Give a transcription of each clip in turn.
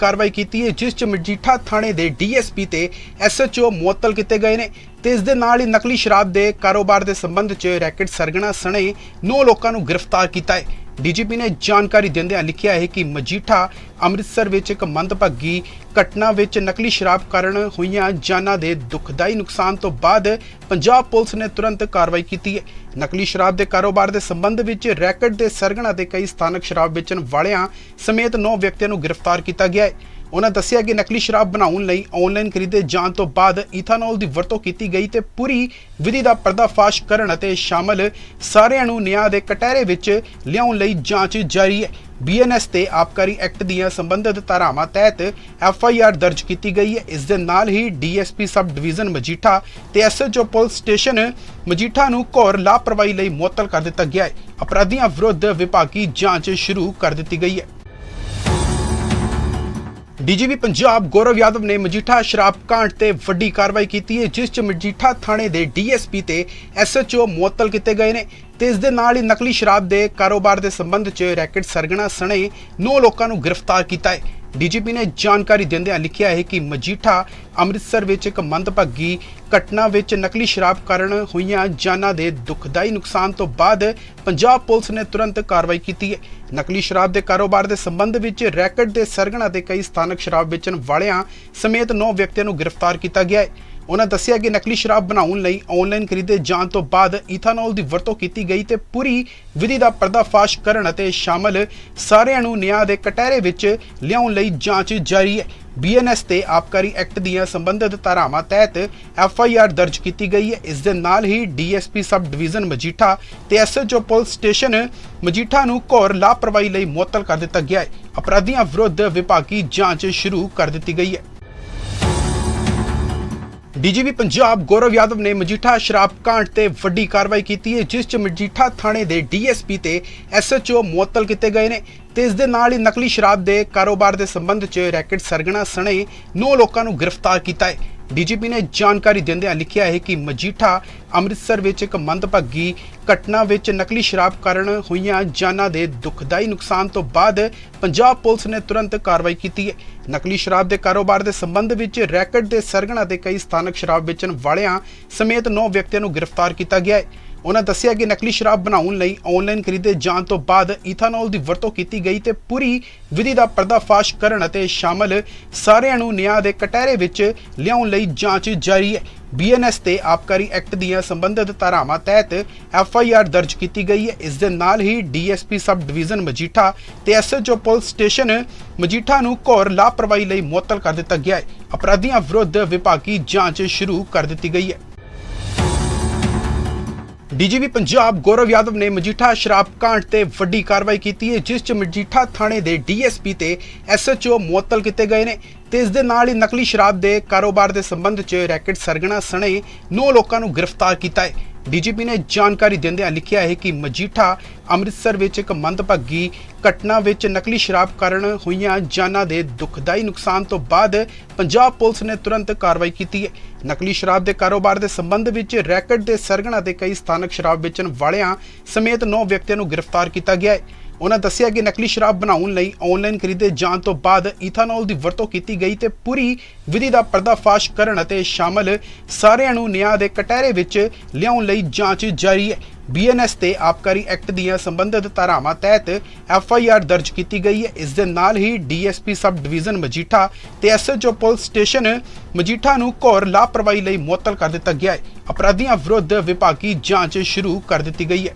ਕਾਰਵਾਈ ਕੀਤੀ ਹੈ, ਜਿਸ ਚ ਮਜੀਠਾ ਥਾਣੇ ਦੇ ਡੀਐਸਪੀ ਤੇ ਐਸਐਚਓ ਮੁਅੱਤਲ ਕੀਤੇ ਗਏ ਨੇ। ਤੇ ਇਸ ਦੇ ਨਾਲ ਹੀ ਨਕਲੀ ਸ਼ਰਾਬ ਦੇ ਕਾਰੋਬਾਰ ਦੇ ਸੰਬੰਧ ਚ ਰੈਕਟ ਸਰਗਣਾ ਸਣੇ 9 ਲੋਕਾਂ ਨੂੰ ਗ੍ਰਿਫਤਾਰ ਕੀਤਾ ਹੈ। ਡੀਜੀਪੀ ਨੇ ਜਾਣਕਾਰੀ ਦਿੰਦਿਆਂ ਲਿਖਿਆ ਹੈ ਕਿ ਮਜੀਠਾ ਅੰਮ੍ਰਿਤਸਰ ਵਿੱਚ ਇੱਕ ਮੰਦਭਾਗੀ ਘਟਨਾ ਵਿੱਚ ਨਕਲੀ ਸ਼ਰਾਬ ਕਾਰਨ ਹੋਈਆਂ ਜਾਨਾਂ ਦੇ ਦੁਖਦਾਈ ਨੁਕਸਾਨ ਤੋਂ ਬਾਅਦ ਪੰਜਾਬ ਪੁਲਿਸ ਨੇ ਤੁਰੰਤ ਕਾਰਵਾਈ ਕੀਤੀ ਹੈ। ਨਕਲੀ ਸ਼ਰਾਬ ਦੇ ਕਾਰੋਬਾਰ ਦੇ ਸੰਬੰਧ ਵਿੱਚ ਰੈਕਟ ਦੇ ਸਰਗਣਾ ਤੇ ਕਈ ਸਥਾਨਕ ਸ਼ਰਾਬ ਵੇਚਣ ਵਾਲਿਆਂ ਸਮੇਤ 9 ਵਿਅਕਤੀਆਂ ਨੂੰ ਗ੍ਰਿਫਤਾਰ ਕੀਤਾ ਗਿਆ ਹੈ। ਉਹਨਾਂ ਦੱਸਿਆ ਕਿ ਨਕਲੀ ਸ਼ਰਾਬ ਬਣਾਉਣ ਲਈ ਆਨਲਾਈਨ ਖਰੀਦੇ ਜਾਣ ਤੋਂ ਬਾਅਦ ਇਥਾਨੋਲ ਦੀ ਵਰਤੋਂ ਕੀਤੀ ਗਈ ਤੇ ਪੂਰੀ ਵਿਧੀ ਦਾ ਪਰਦਾਫਾਸ਼ ਕਰਨ ਅਤੇ ਸ਼ਾਮਲ ਸਾਰਿਆਂ ਨੂੰ ਨਿਆਂ ਦੇ ਕਟਹਿਰੇ ਵਿੱਚ ਲਿਆਉਣ ਲਈ ਜਾਂਚ ਜਾਰੀ ਹੈ। ਬੀਐਨਐਸ ਤੇ ਆਬਕਾਰੀ ਐਕਟ ਦੀਆਂ ਸੰਬੰਧਿਤ ਧਾਰਾਵਾਂ ਤਹਿਤ ਐਫਆਈਆਰ ਦਰਜ ਕੀਤੀ ਗਈ ਹੈ। ਇਸ ਦੇ ਨਾਲ ਹੀ ਡੀਐਸਪੀ ਸਬ ਡਿਵੀਜ਼ਨ ਮਜੀਠਾ ਤੇ ਐਸਐਚਓ ਪੁਲਿਸ ਸਟੇਸ਼ਨ ਮਜੀਠਾ ਨੂੰ ਘੋਰ ਲਾਪਰਵਾਹੀ ਲਈ ਮੁਅੱਤਲ ਕਰ ਦਿੱਤਾ ਗਿਆ ਹੈ। ਅਪਰਾਧੀਆਂ ਵਿਰੁੱਧ ਵਿਭਾਗੀ ਜਾਂਚ ਸ਼ੁਰੂ ਕਰ ਦਿੱਤੀ ਗਈ ਹੈ। ਡੀਜੀਪੀ ਪੰਜਾਬ ਗੌਰਵ ਯਾਦਵ ਨੇ ਮਜੀਠਾ ਸ਼ਰਾਬ ਕਾਂਡ ਤੇ ਵੱਡੀ ਕਾਰਵਾਈ ਕੀਤੀ ਹੈ, ਜਿਸ ਚ ਮਜੀਠਾ ਥਾਣੇ ਦੇ ਡੀਐਸਪੀ ਤੇ ਐਸਐਚਓ ਮੁਅੱਤਲ ਕੀਤੇ ਗਏ ਨੇ। ਤੇ ਇਸ ਦੇ ਨਾਲ ਹੀ ਨਕਲੀ ਸ਼ਰਾਬ ਦੇ ਕਾਰੋਬਾਰ ਦੇ ਸੰਬੰਧ ਚ ਰੈਕਟ ਸਰਗਣਾ ਸਣੇ 9 ਲੋਕਾਂ ਨੂੰ ਗ੍ਰਿਫਤਾਰ ਕੀਤਾ ਹੈ। ਡੀਜੀਪੀ ਨੇ ਜਾਣਕਾਰੀ ਦਿੰਦਿਆਂ ਲਿਖਿਆ ਹੈ ਕਿ ਮਜੀਠਾ ਅੰਮ੍ਰਿਤਸਰ ਵਿੱਚ ਇੱਕ ਮੰਦਭਾਗੀ ਘਟਨਾ ਵਿੱਚ ਨਕਲੀ ਸ਼ਰਾਬ ਕਾਰਨ ਹੋਈਆਂ ਜਾਨਾਂ ਦੇ ਦੁਖਦਾਈ ਨੁਕਸਾਨ ਤੋਂ ਬਾਅਦ ਪੰਜਾਬ ਪੁਲਿਸ ਨੇ ਤੁਰੰਤ ਕਾਰਵਾਈ ਕੀਤੀ ਹੈ। ਨਕਲੀ ਸ਼ਰਾਬ ਦੇ ਕਾਰੋਬਾਰ ਦੇ ਸੰਬੰਧ ਵਿੱਚ ਰੈਕਟ ਦੇ ਸਰਗਣਾ ਤੇ ਕਈ ਸਥਾਨਕ ਸ਼ਰਾਬ ਵੇਚਣ ਵਾਲਿਆਂ ਸਮੇਤ 9 ਵਿਅਕਤੀਆਂ ਨੂੰ ਗ੍ਰਿਫਤਾਰ ਕੀਤਾ ਗਿਆ ਹੈ। ਉਹਨਾਂ ਦੱਸਿਆ ਕਿ ਨਕਲੀ ਸ਼ਰਾਬ ਬਣਾਉਣ ਲਈ ਆਨਲਾਈਨ ਖਰੀਦੇ ਜਾਣ ਤੋਂ ਬਾਅਦ ਇਥਾਨੋਲ ਦੀ ਵਰਤੋਂ ਕੀਤੀ ਗਈ ਤੇ ਪੂਰੀ ਵਿਧੀ ਦਾ ਪਰਦਾਫਾਸ਼ ਕਰਨ ਅਤੇ ਸ਼ਾਮਲ ਸਾਰਿਆਂ ਨੂੰ ਨਿਆਂ ਦੇ ਕਟਹਿਰੇ ਵਿੱਚ ਲਿਆਉਣ ਲਈ ਜਾਂਚ ਜਾਰੀ ਹੈ। ਬੀਐਨਐਸ ਤੇ ਆਬਕਾਰੀ ਐਕਟ ਦੀਆਂ ਸੰਬੰਧਿਤ ਧਾਰਾਵਾਂ ਤਹਿਤ ਐਫਆਈਆਰ ਦਰਜ ਕੀਤੀ ਗਈ ਹੈ। ਇਸ ਦੇ ਨਾਲ ਹੀ ਡੀਐਸਪੀ ਸਬ ਡਿਵੀਜ਼ਨ ਮਜੀਠਾ ਤੇ ਐਸਐਚਓ ਪੁਲਿਸ ਸਟੇਸ਼ਨ ਮਜੀਠਾ ਨੂੰ ਘੋਰ ਲਾਪਰਵਾਹੀ ਲਈ ਮੁਅੱਤਲ ਕਰ ਦਿੱਤਾ ਗਿਆ ਹੈ। ਅਪਰਾਧੀਆਂ ਵਿਰੁੱਧ ਵਿਭਾਗੀ ਜਾਂਚ ਸ਼ੁਰੂ ਕਰ ਦਿੱਤੀ ਗਈ ਹੈ। ਡੀਜੀਪੀ ਪੰਜਾਬ ਗੌਰਵ ਯਾਦਵ ਨੇ ਮਜੀਠਾ ਸ਼ਰਾਬ ਕਾਂਡ ਤੇ ਵੱਡੀ ਕਾਰਵਾਈ ਕੀਤੀ ਹੈ, ਜਿਸ ਚ ਮਜੀਠਾ ਥਾਣੇ ਦੇ ਡੀਐਸਪੀ ਤੇ ਐਸਐਚਓ ਮੁਅੱਤਲ ਕੀਤੇ ਗਏ ਨੇ ਤੇ ਇਸ ਦੇ ਨਾਲ ਹੀ ਨਕਲੀ ਸ਼ਰਾਬ ਦੇ ਕਾਰੋਬਾਰ ਦੇ ਸੰਬੰਧ ਚ ਰੈਕਟ ਸਰਗਣਾ ਸਣੇ 9 ਲੋਕਾਂ ਨੂੰ ਗ੍ਰਿਫਤਾਰ ਕੀਤਾ ਹੈ। ਡੀਜੀਪੀ ਨੇ ਜਾਣਕਾਰੀ ਦਿੰਦਿਆਂ ਲਿਖਿਆ ਹੈ ਕਿ ਮਜੀਠਾ ਅੰਮ੍ਰਿਤਸਰ ਵਿੱਚ ਇੱਕ ਮੰਦਭਾਗੀ ਘਟਨਾ ਵਿੱਚ ਨਕਲੀ ਸ਼ਰਾਬ ਕਾਰਨ ਹੋਈਆਂ ਜਾਨਾਂ ਦੇ ਦੁਖਦਾਈ ਨੁਕਸਾਨ ਤੋਂ ਬਾਅਦ ਪੰਜਾਬ ਪੁਲਿਸ ਨੇ ਤੁਰੰਤ ਕਾਰਵਾਈ ਕੀਤੀ ਹੈ। ਨਕਲੀ ਸ਼ਰਾਬ ਦੇ ਕਾਰੋਬਾਰ ਦੇ ਸੰਬੰਧ ਵਿੱਚ ਰੈਕਟ ਦੇ ਸਰਗਣਾ ਤੇ ਕਈ ਸਥਾਨਕ ਸ਼ਰਾਬ ਵੇਚਣ ਵਾਲਿਆਂ ਸਮੇਤ 9 ਵਿਅਕਤੀਆਂ ਨੂੰ ਗ੍ਰਿਫਤਾਰ ਕੀਤਾ ਗਿਆ ਹੈ। ਉਹਨਾਂ ਦੱਸਿਆ ਕਿ ਨਕਲੀ ਸ਼ਰਾਬ ਬਣਾਉਣ ਲਈ ਆਨਲਾਈਨ ਖਰੀਦੇ ਜਾਣ ਤੋਂ ਬਾਅਦ ਇਥਾਨੋਲ ਦੀ ਵਰਤੋਂ ਕੀਤੀ ਗਈ ਤੇ ਪੂਰੀ ਵਿਧੀ ਦਾ ਪਰਦਾਫਾਸ਼ ਕਰਨ ਅਤੇ ਸ਼ਾਮਲ ਸਾਰਿਆਂ ਨੂੰ ਨਿਆਂ ਦੇ ਕਟਹਿਰੇ ਵਿੱਚ ਲਿਆਉਣ ਲਈ ਜਾਂਚ ਜਾਰੀ ਹੈ। ਬੀਐਨਐਸ ਤੇ ਆਬਕਾਰੀ ਐਕਟ ਦੀਆਂ ਸੰਬੰਧਿਤ ਧਾਰਾਵਾਂ ਤਹਿਤ ਐਫਆਈਆਰ ਦਰਜ ਕੀਤੀ ਗਈ ਹੈ। ਇਸ ਦੇ ਨਾਲ ਹੀ ਡੀਐਸਪੀ ਸਬ ਡਿਵੀਜ਼ਨ ਮਜੀਠਾ ਤੇ ਐਸਐਚਓ ਪੁਲਿਸ ਸਟੇਸ਼ਨ ਮਜੀਠਾ ਨੂੰ ਘੋਰ ਲਾਪਰਵਾਹੀ ਲਈ ਮੁਅੱਤਲ ਕਰ ਦਿੱਤਾ ਗਿਆ ਹੈ। ਅਪਰਾਧੀਆਂ ਵਿਰੁੱਧ ਵਿਭਾਗੀ ਜਾਂਚ ਸ਼ੁਰੂ ਕਰ ਦਿੱਤੀ ਗਈ ਹੈ। ਡੀਜੀਪੀ ਪੰਜਾਬ ਗੌਰਵ ਯਾਦਵ ਨੇ ਮਜੀਠਾ ਸ਼ਰਾਬ ਕਾਂਡ ਤੇ ਵੱਡੀ ਕਾਰਵਾਈ ਕੀਤੀ ਹੈ, ਜਿਸ ਚ ਮਜੀਠਾ ਥਾਣੇ ਦੇ ਡੀਐਸਪੀ ਤੇ ਐਸਐਚਓ ਮੁਅੱਤਲ ਕੀਤੇ ਗਏ ਨੇ ਤੇ ਇਸ ਦੇ ਨਾਲ ਹੀ ਨਕਲੀ ਸ਼ਰਾਬ ਦੇ ਕਾਰੋਬਾਰ ਦੇ ਸੰਬੰਧ ਚ ਰੈਕਟ ਸਰਗਣਾ ਸਣੇ 9 ਲੋਕਾਂ ਨੂੰ ਗ੍ਰਿਫਤਾਰ ਕੀਤਾ ਹੈ। ਡੀਜੀਪੀ ਨੇ ਜਾਣਕਾਰੀ ਦਿੰਦਿਆਂ ਲਿਖਿਆ ਹੈ ਕਿ ਮਜੀਠਾ ਅੰਮ੍ਰਿਤਸਰ ਵਿੱਚ ਇੱਕ ਮੰਦਭਾਗੀ ਘਟਨਾ ਵਿੱਚ ਨਕਲੀ ਸ਼ਰਾਬ ਕਾਰਨ ਹੋਈਆਂ ਜਾਨਾਂ ਦੇ ਦੁਖਦਾਈ ਨੁਕਸਾਨ ਤੋਂ ਬਾਅਦ ਪੰਜਾਬ ਪੁਲਿਸ ਨੇ ਤੁਰੰਤ ਕਾਰਵਾਈ ਕੀਤੀ ਹੈ। ਨਕਲੀ ਸ਼ਰਾਬ ਦੇ ਕਾਰੋਬਾਰ ਦੇ ਸੰਬੰਧ ਵਿੱਚ ਰੈਕਟ ਦੇ ਸਰਗਣਾ ਤੇ ਕਈ ਸਥਾਨਕ ਸ਼ਰਾਬ ਵੇਚਣ ਵਾਲਿਆਂ ਸਮੇਤ 9 ਵਿਅਕਤੀਆਂ ਨੂੰ ਗ੍ਰਿਫਤਾਰ ਕੀਤਾ ਗਿਆ ਹੈ। ਉਹਨਾਂ ਦੱਸਿਆ ਕਿ ਨਕਲੀ ਸ਼ਰਾਬ ਬਣਾਉਣ ਲਈ ਆਨਲਾਈਨ ਖਰੀਦੇ ਜਾਣ ਤੋਂ ਬਾਅਦ ਇਥਾਨੋਲ ਦੀ ਵਰਤੋਂ ਕੀਤੀ ਗਈ ਤੇ ਪੂਰੀ ਵਿਧੀ ਦਾ ਪਰਦਾਫਾਸ਼ ਕਰਨ ਅਤੇ ਸ਼ਾਮਲ ਸਾਰਿਆਂ ਨੂੰ ਨਿਆਂ ਦੇ ਕਟਹਿਰੇ ਵਿੱਚ ਲਿਆਉਣ ਲਈ ਜਾਂਚ ਜਾਰੀ ਹੈ। ਬੀਐਨਐਸ ਤੇ ਆਬਕਾਰੀ ਐਕਟ ਦੀਆਂ ਸੰਬੰਧਿਤ ਧਾਰਾਵਾਂ ਤਹਿਤ ਐਫਆਈਆਰ ਦਰਜ ਕੀਤੀ ਗਈ ਹੈ। ਇਸ ਦੇ ਨਾਲ ਹੀ ਡੀਐਸਪੀ ਸਬ ਡਿਵੀਜ਼ਨ ਮਜੀਠਾ ਤੇ ਐਸਐਚਓ ਪੁਲਿਸ ਸਟੇਸ਼ਨ ਮਜੀਠਾ ਨੂੰ ਘੋਰ ਲਾਪਰਵਾਹੀ ਲਈ ਮੁਅੱਤਲ ਕਰ ਦਿੱਤਾ ਗਿਆ ਹੈ। ਅਪਰਾਧੀਆਂ ਵਿਰੁੱਧ ਵਿਭਾਗੀ ਜਾਂਚ ਸ਼ੁਰੂ ਕਰ ਦਿੱਤੀ ਗਈ ਹੈ।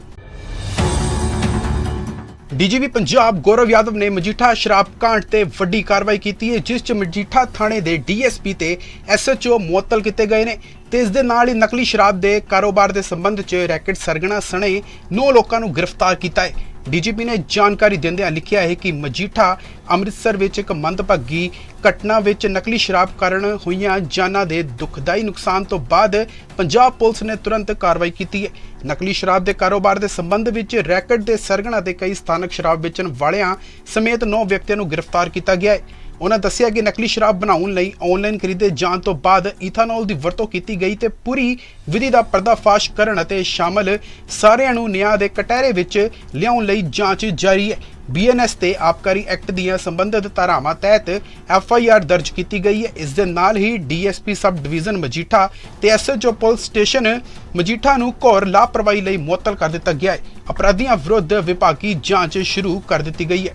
ਡੀਜੀਪੀ ਪੰਜਾਬ ਗੌਰਵ ਯਾਦਵ ਨੇ ਮਜੀਠਾ ਸ਼ਰਾਬ ਕਾਂਡ ਤੇ ਵੱਡੀ ਕਾਰਵਾਈ ਕੀਤੀ ਹੈ, ਜਿਸ ਚ ਮਜੀਠਾ ਥਾਣੇ ਦੇ ਡੀਐਸਪੀ ਤੇ ਐਸਐਚਓ ਮੁਅੱਤਲ ਕੀਤੇ ਗਏ ਨੇ ਤੇ ਇਸ ਦੇ ਨਾਲ ਹੀ ਨਕਲੀ ਸ਼ਰਾਬ ਦੇ ਕਾਰੋਬਾਰ ਦੇ ਸੰਬੰਧ ਚ ਰੈਕਟ ਸਰਗਣਾ ਸਣੇ 9 ਲੋਕਾਂ ਨੂੰ ਗ੍ਰਿਫਤਾਰ ਕੀਤਾ ਹੈ। ਡੀਜੀਪੀ ਨੇ ਜਾਣਕਾਰੀ ਦਿੰਦਿਆਂ ਲਿਖਿਆ ਹੈ ਕਿ ਮਜੀਠਾ ਅੰਮ੍ਰਿਤਸਰ ਵਿੱਚ ਇੱਕ ਮੰਦਭਾਗੀ ਘਟਨਾ ਵਿੱਚ ਨਕਲੀ ਸ਼ਰਾਬ ਕਾਰਨ ਹੋਈਆਂ ਜਾਨਾਂ ਦੇ ਦੁਖਦਾਈ ਨੁਕਸਾਨ ਤੋਂ ਬਾਅਦ ਪੰਜਾਬ ਪੁਲਿਸ ਨੇ ਤੁਰੰਤ ਕਾਰਵਾਈ ਕੀਤੀ ਹੈ। ਨਕਲੀ ਸ਼ਰਾਬ ਦੇ ਕਾਰੋਬਾਰ ਦੇ ਸੰਬੰਧ ਵਿੱਚ ਰੈਕਟ ਦੇ ਸਰਗਣਾ ਤੇ ਕਈ ਸਥਾਨਕ ਸ਼ਰਾਬ ਵੇਚਣ ਵਾਲਿਆਂ ਸਮੇਤ 9 ਵਿਅਕਤੀਆਂ ਨੂੰ ਗ੍ਰਿਫਤਾਰ ਕੀਤਾ ਗਿਆ ਹੈ। ਉਹਨਾਂ ਦੱਸਿਆ ਕਿ ਨਕਲੀ ਸ਼ਰਾਬ ਬਣਾਉਣ ਲਈ ਆਨਲਾਈਨ ਖਰੀਦੇ ਜਾਣ ਤੋਂ ਬਾਅਦ ਇਥਾਨੋਲ ਦੀ ਵਰਤੋਂ ਕੀਤੀ ਗਈ ਤੇ ਪੂਰੀ ਵਿਧੀ ਦਾ ਪਰਦਾਫਾਸ਼ ਕਰਨ ਅਤੇ ਸ਼ਾਮਲ ਸਾਰਿਆਂ ਨੂੰ ਨਿਆਂ ਦੇ ਕਟਹਿਰੇ ਵਿੱਚ ਲਿਆਉਣ ਲਈ ਜਾਂਚ ਜਾਰੀ ਹੈ। ਬੀਐਨਐਸ ਤੇ ਆਬਕਾਰੀ ਐਕਟ ਦੀਆਂ ਸੰਬੰਧਿਤ ਧਾਰਾਵਾਂ ਤਹਿਤ ਐਫਆਈਆਰ ਦਰਜ ਕੀਤੀ ਗਈ ਹੈ। ਇਸ ਦੇ ਨਾਲ ਹੀ ਡੀਐਸਪੀ ਸਬ ਡਿਵੀਜ਼ਨ ਮਜੀਠਾ ਤੇ ਐਸਐਚਓ ਪੁਲਿਸ ਸਟੇਸ਼ਨ ਮਜੀਠਾ ਨੂੰ ਘੋਰ ਲਾਪਰਵਾਹੀ ਲਈ ਮੁਅੱਤਲ ਕਰ ਦਿੱਤਾ ਗਿਆ ਹੈ। ਅਪਰਾਧੀਆਂ ਵਿਰੁੱਧ ਵਿਭਾਗੀ ਜਾਂਚ ਸ਼ੁਰੂ ਕਰ ਦਿੱਤੀ ਗਈ ਹੈ।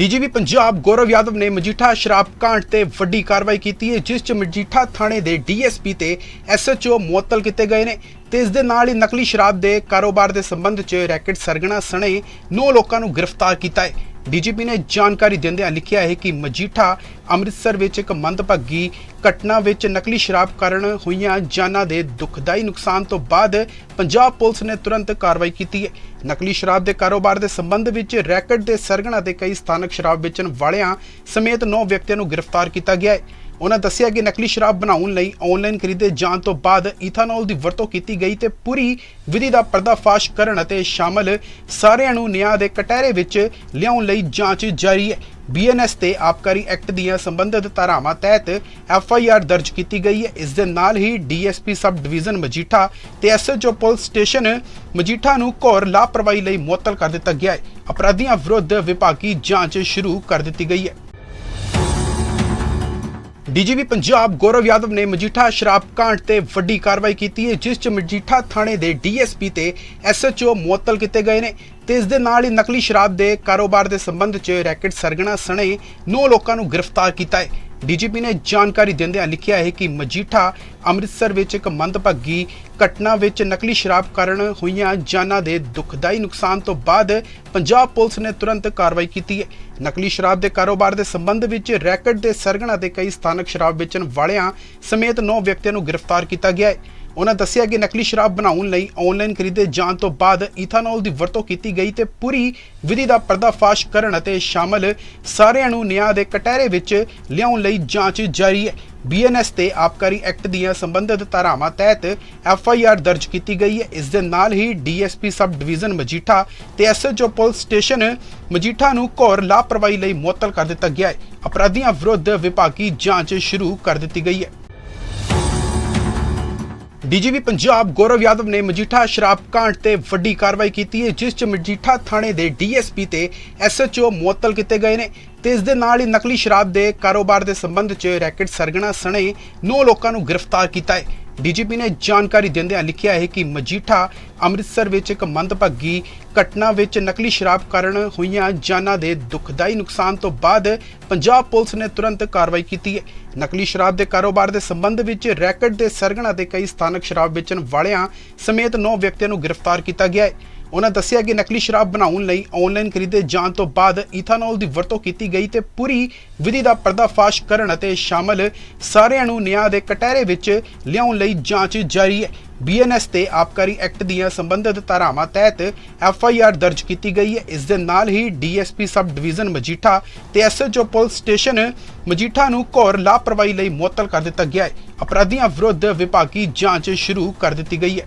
ਡੀਜੀਪੀ ਪੰਜਾਬ ਗੌਰਵ ਯਾਦਵ ਨੇ ਮਜੀਠਾ ਸ਼ਰਾਬ ਕਾਂਡ ਤੇ ਵੱਡੀ ਕਾਰਵਾਈ ਕੀਤੀ ਹੈ, ਜਿਸ ਚ ਮਜੀਠਾ ਥਾਣੇ ਦੇ ਡੀਐਸਪੀ ਤੇ ਐਸਐਚਓ ਮੁਅੱਤਲ ਕੀਤੇ ਗਏ ਨੇ ਤੇ ਇਸ ਦੇ ਨਾਲ ਹੀ ਨਕਲੀ ਸ਼ਰਾਬ ਦੇ ਕਾਰੋਬਾਰ ਦੇ ਸੰਬੰਧ ਚ ਰੈਕਟ ਸਰਗਣਾ ਸਣੇ 9 ਲੋਕਾਂ ਨੂੰ ਗ੍ਰਿਫਤਾਰ ਕੀਤਾ ਹੈ। ਡੀਜੀਪੀ ਨੇ ਜਾਣਕਾਰੀ ਦਿੰਦਿਆਂ ਲਿਖਿਆ ਹੈ ਕਿ ਮਜੀਠਾ ਅੰਮ੍ਰਿਤਸਰ ਵਿੱਚ ਇੱਕ ਮੰਦਭਾਗੀ ਘਟਨਾ ਵਿੱਚ ਨਕਲੀ ਸ਼ਰਾਬ ਕਾਰਨ ਹੋਈਆਂ ਜਾਨਾਂ ਦੇ ਦੁਖਦਾਈ ਨੁਕਸਾਨ ਤੋਂ ਬਾਅਦ ਪੰਜਾਬ ਪੁਲਿਸ ਨੇ ਤੁਰੰਤ ਕਾਰਵਾਈ ਕੀਤੀ ਹੈ। ਨਕਲੀ ਸ਼ਰਾਬ ਦੇ ਕਾਰੋਬਾਰ ਦੇ ਸੰਬੰਧ ਵਿੱਚ ਰੈਕਟ ਦੇ ਸਰਗਣਾ ਤੇ ਕਈ ਸਥਾਨਕ ਸ਼ਰਾਬ ਵੇਚਣ ਵਾਲਿਆਂ ਸਮੇਤ 9 ਵਿਅਕਤੀਆਂ ਨੂੰ ਗ੍ਰਿਫਤਾਰ ਕੀਤਾ ਗਿਆ ਹੈ। ਉਹਨਾਂ ਦੱਸਿਆ ਕਿ ਨਕਲੀ ਸ਼ਰਾਬ ਬਣਾਉਣ ਲਈ ਆਨਲਾਈਨ ਖਰੀਦੇ ਜਾਣ ਤੋਂ ਬਾਅਦ ਈਥਾਨੋਲ ਦੀ ਵਰਤੋਂ ਕੀਤੀ ਗਈ ਤੇ ਪੂਰੀ ਵਿਧੀ ਦਾ ਪਰਦਾਫਾਸ਼ ਕਰਨ ਅਤੇ ਸ਼ਾਮਲ ਸਾਰਿਆਂ ਨੂੰ ਨਿਆਂ ਦੇ ਕਟਹਿਰੇ ਵਿੱਚ ਲਿਆਉਣ ਲਈ ਜਾਂਚ ਜਾਰੀ ਹੈ। ਬੀਐਨਐਸ ਤੇ ਆਬਕਾਰੀ ਐਕਟ ਦੀਆਂ ਸੰਬੰਧਿਤ ਧਾਰਾਵਾਂ ਤਹਿਤ ਐਫਆਈਆਰ ਦਰਜ ਕੀਤੀ ਗਈ ਹੈ। ਇਸ ਦੇ ਨਾਲ ਹੀ ਡੀਐਸਪੀ ਸਬ ਡਿਵੀਜ਼ਨ ਮਜੀਠਾ ਤੇ ਐਸਐਚਓ ਪੁਲਿਸ ਸਟੇਸ਼ਨ ਮਜੀਠਾ ਨੂੰ ਘੋਰ ਲਾਪਰਵਾਹੀ ਲਈ ਮੁਅੱਤਲ ਕਰ ਦਿੱਤਾ ਗਿਆ ਹੈ। ਅਪਰਾਧੀਆਂ ਵਿਰੁੱਧ ਵਿਭਾਗੀ ਜਾਂਚ ਸ਼ੁਰੂ ਕਰ ਦਿੱਤੀ ਗਈ ਹੈ। ਡੀਜੀਪੀ ਪੰਜਾਬ ਗੌਰਵ ਯਾਦਵ ਨੇ ਮਜੀਠਾ ਸ਼ਰਾਬ ਕਾਂਡ ਤੇ ਵੱਡੀ ਕਾਰਵਾਈ ਕੀਤੀ ਹੈ, ਜਿਸ ਚ ਮਜੀਠਾ ਥਾਣੇ ਦੇ ਡੀਐਸਪੀ ਤੇ ਐਸਐਚਓ ਮੁਅੱਤਲ ਕੀਤੇ ਗਏ ਨੇ ਤੇ ਇਸ ਦੇ ਨਾਲ ਹੀ ਨਕਲੀ ਸ਼ਰਾਬ ਦੇ ਕਾਰੋਬਾਰ ਦੇ ਸੰਬੰਧ ਚ ਰੈਕਟ ਸਰਗਣਾ ਸਣੇ 9 ਲੋਕਾਂ ਨੂੰ ਗ੍ਰਿਫਤਾਰ ਕੀਤਾ ਹੈ। ਡੀਜੀਪੀ ਨੇ ਜਾਣਕਾਰੀ ਦਿੰਦਿਆਂ ਲਿਖਿਆ ਹੈ ਕਿ ਮਜੀਠਾ ਅੰਮ੍ਰਿਤਸਰ ਵਿੱਚ ਇੱਕ ਮੰਦਭਾਗੀ ਘਟਨਾ ਵਿੱਚ ਨਕਲੀ ਸ਼ਰਾਬ ਕਾਰਨ ਹੋਈਆਂ ਜਾਨਾਂ ਦੇ ਦੁਖਦਾਈ ਨੁਕਸਾਨ ਤੋਂ ਬਾਅਦ ਪੰਜਾਬ ਪੁਲਿਸ ਨੇ ਤੁਰੰਤ ਕਾਰਵਾਈ ਕੀਤੀ ਹੈ। ਨਕਲੀ ਸ਼ਰਾਬ ਦੇ ਕਾਰੋਬਾਰ ਦੇ ਸੰਬੰਧ ਵਿੱਚ ਰੈਕਟ ਦੇ ਸਰਗਣਾ ਤੇ ਕਈ ਸਥਾਨਕ ਸ਼ਰਾਬ ਵੇਚਣ ਵਾਲਿਆਂ ਸਮੇਤ 9 ਵਿਅਕਤੀਆਂ ਨੂੰ ਗ੍ਰਿਫਤਾਰ ਕੀਤਾ ਗਿਆ ਹੈ। ਉਹਨਾਂ ਦੱਸਿਆ ਕਿ ਨਕਲੀ ਸ਼ਰਾਬ ਬਣਾਉਣ ਲਈ ਆਨਲਾਈਨ ਖਰੀਦੇ ਜਾਣ ਤੋਂ ਬਾਅਦ ਇਥਾਨੋਲ ਦੀ ਵਰਤੋਂ ਕੀਤੀ ਗਈ ਤੇ ਪੂਰੀ ਵਿਧੀ ਦਾ ਪਰਦਾਫਾਸ਼ ਕਰਨ ਅਤੇ ਸ਼ਾਮਲ ਸਾਰਿਆਂ ਨੂੰ ਨਿਆਂ ਦੇ ਕਟਹਿਰੇ ਵਿੱਚ ਲਿਆਉਣ ਲਈ ਜਾਂਚ ਜਾਰੀ ਹੈ। ਬੀਐਨਐਸ ਤੇ ਆਬਕਾਰੀ ਐਕਟ ਦੀਆਂ ਸੰਬੰਧਿਤ ਧਾਰਾਵਾਂ ਤਹਿਤ ਐਫਆਈਆਰ ਦਰਜ ਕੀਤੀ ਗਈ ਹੈ। ਇਸ ਦੇ ਨਾਲ ਹੀ ਡੀਐਸਪੀ ਸਬ ਡਿਵੀਜ਼ਨ ਮਜੀਠਾ ਤੇ ਐਸਐਚਓ ਪੁਲਿਸ ਸਟੇਸ਼ਨ ਮਜੀਠਾ ਨੂੰ ਘੋਰ ਲਾਪਰਵਾਹੀ ਲਈ ਮੁਅੱਤਲ ਕਰ ਦਿੱਤਾ ਗਿਆ ਹੈ। ਅਪਰਾਧੀਆਂ ਵਿਰੁੱਧ ਵਿਭਾਗੀ ਜਾਂਚ ਸ਼ੁਰੂ ਕਰ ਦਿੱਤੀ ਗਈ ਹੈ। ਡੀਜੀਪੀ ਪੰਜਾਬ ਗੌਰਵ ਯਾਦਵ ਨੇ ਮਜੀਠਾ ਸ਼ਰਾਬ ਕਾਂਡ ਤੇ ਵੱਡੀ ਕਾਰਵਾਈ ਕੀਤੀ ਹੈ, ਜਿਸ ਚ ਮਜੀਠਾ ਥਾਣੇ ਦੇ ਡੀਐਸਪੀ ਤੇ ਐਸਐਚਓ ਮੁਅੱਤਲ ਕੀਤੇ ਗਏ ਨੇ ਤੇ ਇਸ ਦੇ ਨਾਲ ਹੀ ਨਕਲੀ ਸ਼ਰਾਬ ਦੇ ਕਾਰੋਬਾਰ ਦੇ ਸੰਬੰਧ ਚ ਰੈਕਟ ਸਰਗਣਾ ਸਣੇ 9 ਲੋਕਾਂ ਨੂੰ ਗ੍ਰਿਫਤਾਰ ਕੀਤਾ ਹੈ। ਡੀਜੀਪੀ ਨੇ ਜਾਣਕਾਰੀ ਦਿੰਦਿਆਂ ਲਿਖਿਆ ਹੈ ਕਿ ਮਜੀਠਾ ਅੰਮ੍ਰਿਤਸਰ ਵਿੱਚ ਇੱਕ ਮੰਦਭਾਗੀ ਘਟਨਾ ਵਿੱਚ ਨਕਲੀ ਸ਼ਰਾਬ ਕਾਰਨ ਹੋਈਆਂ ਜਾਨਾਂ ਦੇ ਦੁਖਦਾਈ ਨੁਕਸਾਨ ਤੋਂ ਬਾਅਦ ਪੰਜਾਬ ਪੁਲਿਸ ਨੇ ਤੁਰੰਤ ਕਾਰਵਾਈ ਕੀਤੀ ਹੈ। ਨਕਲੀ ਸ਼ਰਾਬ ਦੇ ਕਾਰੋਬਾਰ ਦੇ ਸੰਬੰਧ ਵਿੱਚ ਰੈਕਟ ਦੇ ਸਰਗਣਾ ਤੇ ਕਈ ਸਥਾਨਕ ਸ਼ਰਾਬ ਵੇਚਣ ਵਾਲਿਆਂ ਸਮੇਤ 9 ਵਿਅਕਤੀਆਂ ਨੂੰ ਗ੍ਰਿਫਤਾਰ ਕੀਤਾ ਗਿਆ ਹੈ। ਉਹਨਾਂ ਦੱਸਿਆ ਕਿ ਨਕਲੀ ਸ਼ਰਾਬ ਬਣਾਉਣ ਲਈ ਆਨਲਾਈਨ ਖਰੀਦੇ ਜਾਣ ਤੋਂ ਬਾਅਦ ਇਥਾਨੋਲ ਦੀ ਵਰਤੋਂ ਕੀਤੀ ਗਈ ਤੇ ਪੂਰੀ ਵਿਧੀ ਦਾ ਪਰਦਾਫਾਸ਼ ਕਰਨ ਅਤੇ ਸ਼ਾਮਲ ਸਾਰਿਆਂ ਨੂੰ ਨਿਆਂ ਦੇ ਕਟਹਿਰੇ ਵਿੱਚ ਲਿਆਉਣ ਲਈ ਜਾਂਚ ਜਾਰੀ ਹੈ। ਬੀਐਨਐਸ ਤੇ ਆਬਕਾਰੀ ਐਕਟ ਦੀਆਂ ਸੰਬੰਧਿਤ ਧਾਰਾਵਾਂ ਤਹਿਤ ਐਫਆਈਆਰ ਦਰਜ ਕੀਤੀ ਗਈ ਹੈ। ਇਸ ਦੇ ਨਾਲ ਹੀ ਡੀਐਸਪੀ ਸਬ ਡਿਵੀਜ਼ਨ ਮਜੀਠਾ ਤੇ ਐਸਐਚਓ ਪੁਲਿਸ ਸਟੇਸ਼ਨ ਮਜੀਠਾ ਨੂੰ ਘੋਰ ਲਾਪਰਵਾਹੀ ਲਈ ਮੁਅੱਤਲ ਕਰ ਦਿੱਤਾ ਗਿਆ ਹੈ। ਅਪਰਾਧੀਆਂ ਵਿਰੁੱਧ ਵਿਭਾਗੀ ਜਾਂਚ ਸ਼ੁਰੂ ਕਰ ਦਿੱਤੀ ਗਈ ਹੈ।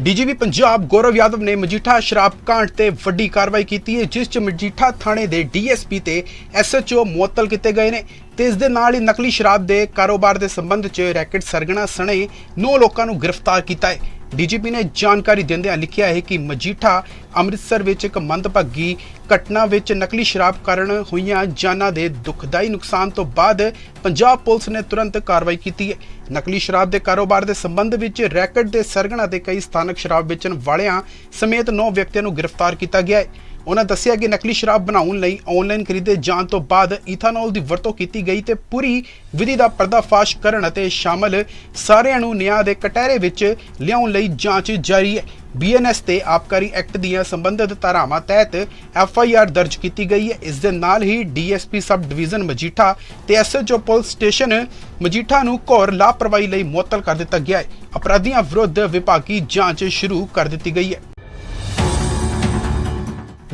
ਡੀਜੀਪੀ ਪੰਜਾਬ ਗੌਰਵ ਯਾਦਵ ਨੇ ਮਜੀਠਾ ਸ਼ਰਾਬ ਕਾਂਡ ਤੇ ਵੱਡੀ ਕਾਰਵਾਈ ਕੀਤੀ ਹੈ, ਜਿਸ ਚ ਮਜੀਠਾ ਥਾਣੇ ਦੇ ਡੀਐਸਪੀ ਤੇ ਐਸਐਚਓ ਮੁਅੱਤਲ ਕੀਤੇ ਗਏ ਨੇ ਤੇ ਇਸ ਦੇ ਨਾਲ ਹੀ ਨਕਲੀ ਸ਼ਰਾਬ ਦੇ ਕਾਰੋਬਾਰ ਦੇ ਸੰਬੰਧ ਚ ਰੈਕਟ ਸਰਗਣਾ ਸਣੇ 9 ਲੋਕਾਂ ਨੂੰ ਗ੍ਰਿਫਤਾਰ ਕੀਤਾ ਹੈ। ਡੀਜੀਪੀ ਨੇ ਜਾਣਕਾਰੀ ਦਿੰਦਿਆਂ ਲਿਖਿਆ ਹੈ ਕਿ ਮਜੀਠਾ ਅੰਮ੍ਰਿਤਸਰ ਵਿੱਚ ਇੱਕ ਮੰਦਭਾਗੀ ਘਟਨਾ ਵਿੱਚ ਨਕਲੀ ਸ਼ਰਾਬ ਕਾਰਨ ਹੋਈਆਂ ਜਾਨਾਂ ਦੇ ਦੁਖਦਾਈ ਨੁਕਸਾਨ ਤੋਂ ਬਾਅਦ ਪੰਜਾਬ ਪੁਲਿਸ ਨੇ ਤੁਰੰਤ ਕਾਰਵਾਈ ਕੀਤੀ ਹੈ। ਨਕਲੀ ਸ਼ਰਾਬ ਦੇ ਕਾਰੋਬਾਰ ਦੇ ਸੰਬੰਧ ਵਿੱਚ ਰੈਕਟ ਦੇ ਸਰਗਣਾ ਤੇ ਕਈ ਸਥਾਨਕ ਸ਼ਰਾਬ ਵੇਚਣ ਵਾਲਿਆਂ ਸਮੇਤ 9 ਵਿਅਕਤੀਆਂ ਨੂੰ ਗ੍ਰਿਫਤਾਰ ਕੀਤਾ ਗਿਆ ਹੈ। ਉਹਨਾਂ ਦੱਸਿਆ ਕਿ ਨਕਲੀ ਸ਼ਰਾਬ ਬਣਾਉਣ ਲਈ ਆਨਲਾਈਨ ਖਰੀਦੇ ਜਾਣ ਤੋਂ ਬਾਅਦ ਇਥਾਨੋਲ ਦੀ ਵਰਤੋਂ ਕੀਤੀ ਗਈ ਤੇ ਪੂਰੀ ਵਿਧੀ ਦਾ ਪਰਦਾਫਾਸ਼ ਕਰਨ ਅਤੇ ਸ਼ਾਮਲ ਸਾਰਿਆਂ ਨੂੰ ਨਿਆਂ ਦੇ ਕਟਹਿਰੇ ਵਿੱਚ ਲਿਆਉਣ ਲਈ ਜਾਂਚ ਜਾਰੀ ਹੈ। ਬੀਐਨਐਸ ਤੇ ਆਬਕਾਰੀ ਐਕਟ ਦੀਆਂ ਸੰਬੰਧਿਤ ਧਾਰਾਵਾਂ ਤਹਿਤ ਐਫਆਈਆਰ ਦਰਜ ਕੀਤੀ ਗਈ ਹੈ। ਇਸ ਦੇ ਨਾਲ ਹੀ ਡੀਐਸਪੀ ਸਬ ਡਿਵੀਜ਼ਨ ਮਜੀਠਾ ਤੇ ਐਸਐਚਓ ਪੁਲਿਸ ਸਟੇਸ਼ਨ ਮਜੀਠਾ ਨੂੰ ਘੋਰ ਲਾਪਰਵਾਹੀ ਲਈ ਮੁਅੱਤਲ ਕਰ ਦਿੱਤਾ ਗਿਆ ਹੈ। ਅਪਰਾਧੀਆਂ ਵਿਰੁੱਧ ਵਿਭਾਗੀ ਜਾਂਚ ਸ਼ੁਰੂ ਕਰ ਦਿੱਤੀ ਗਈ ਹੈ।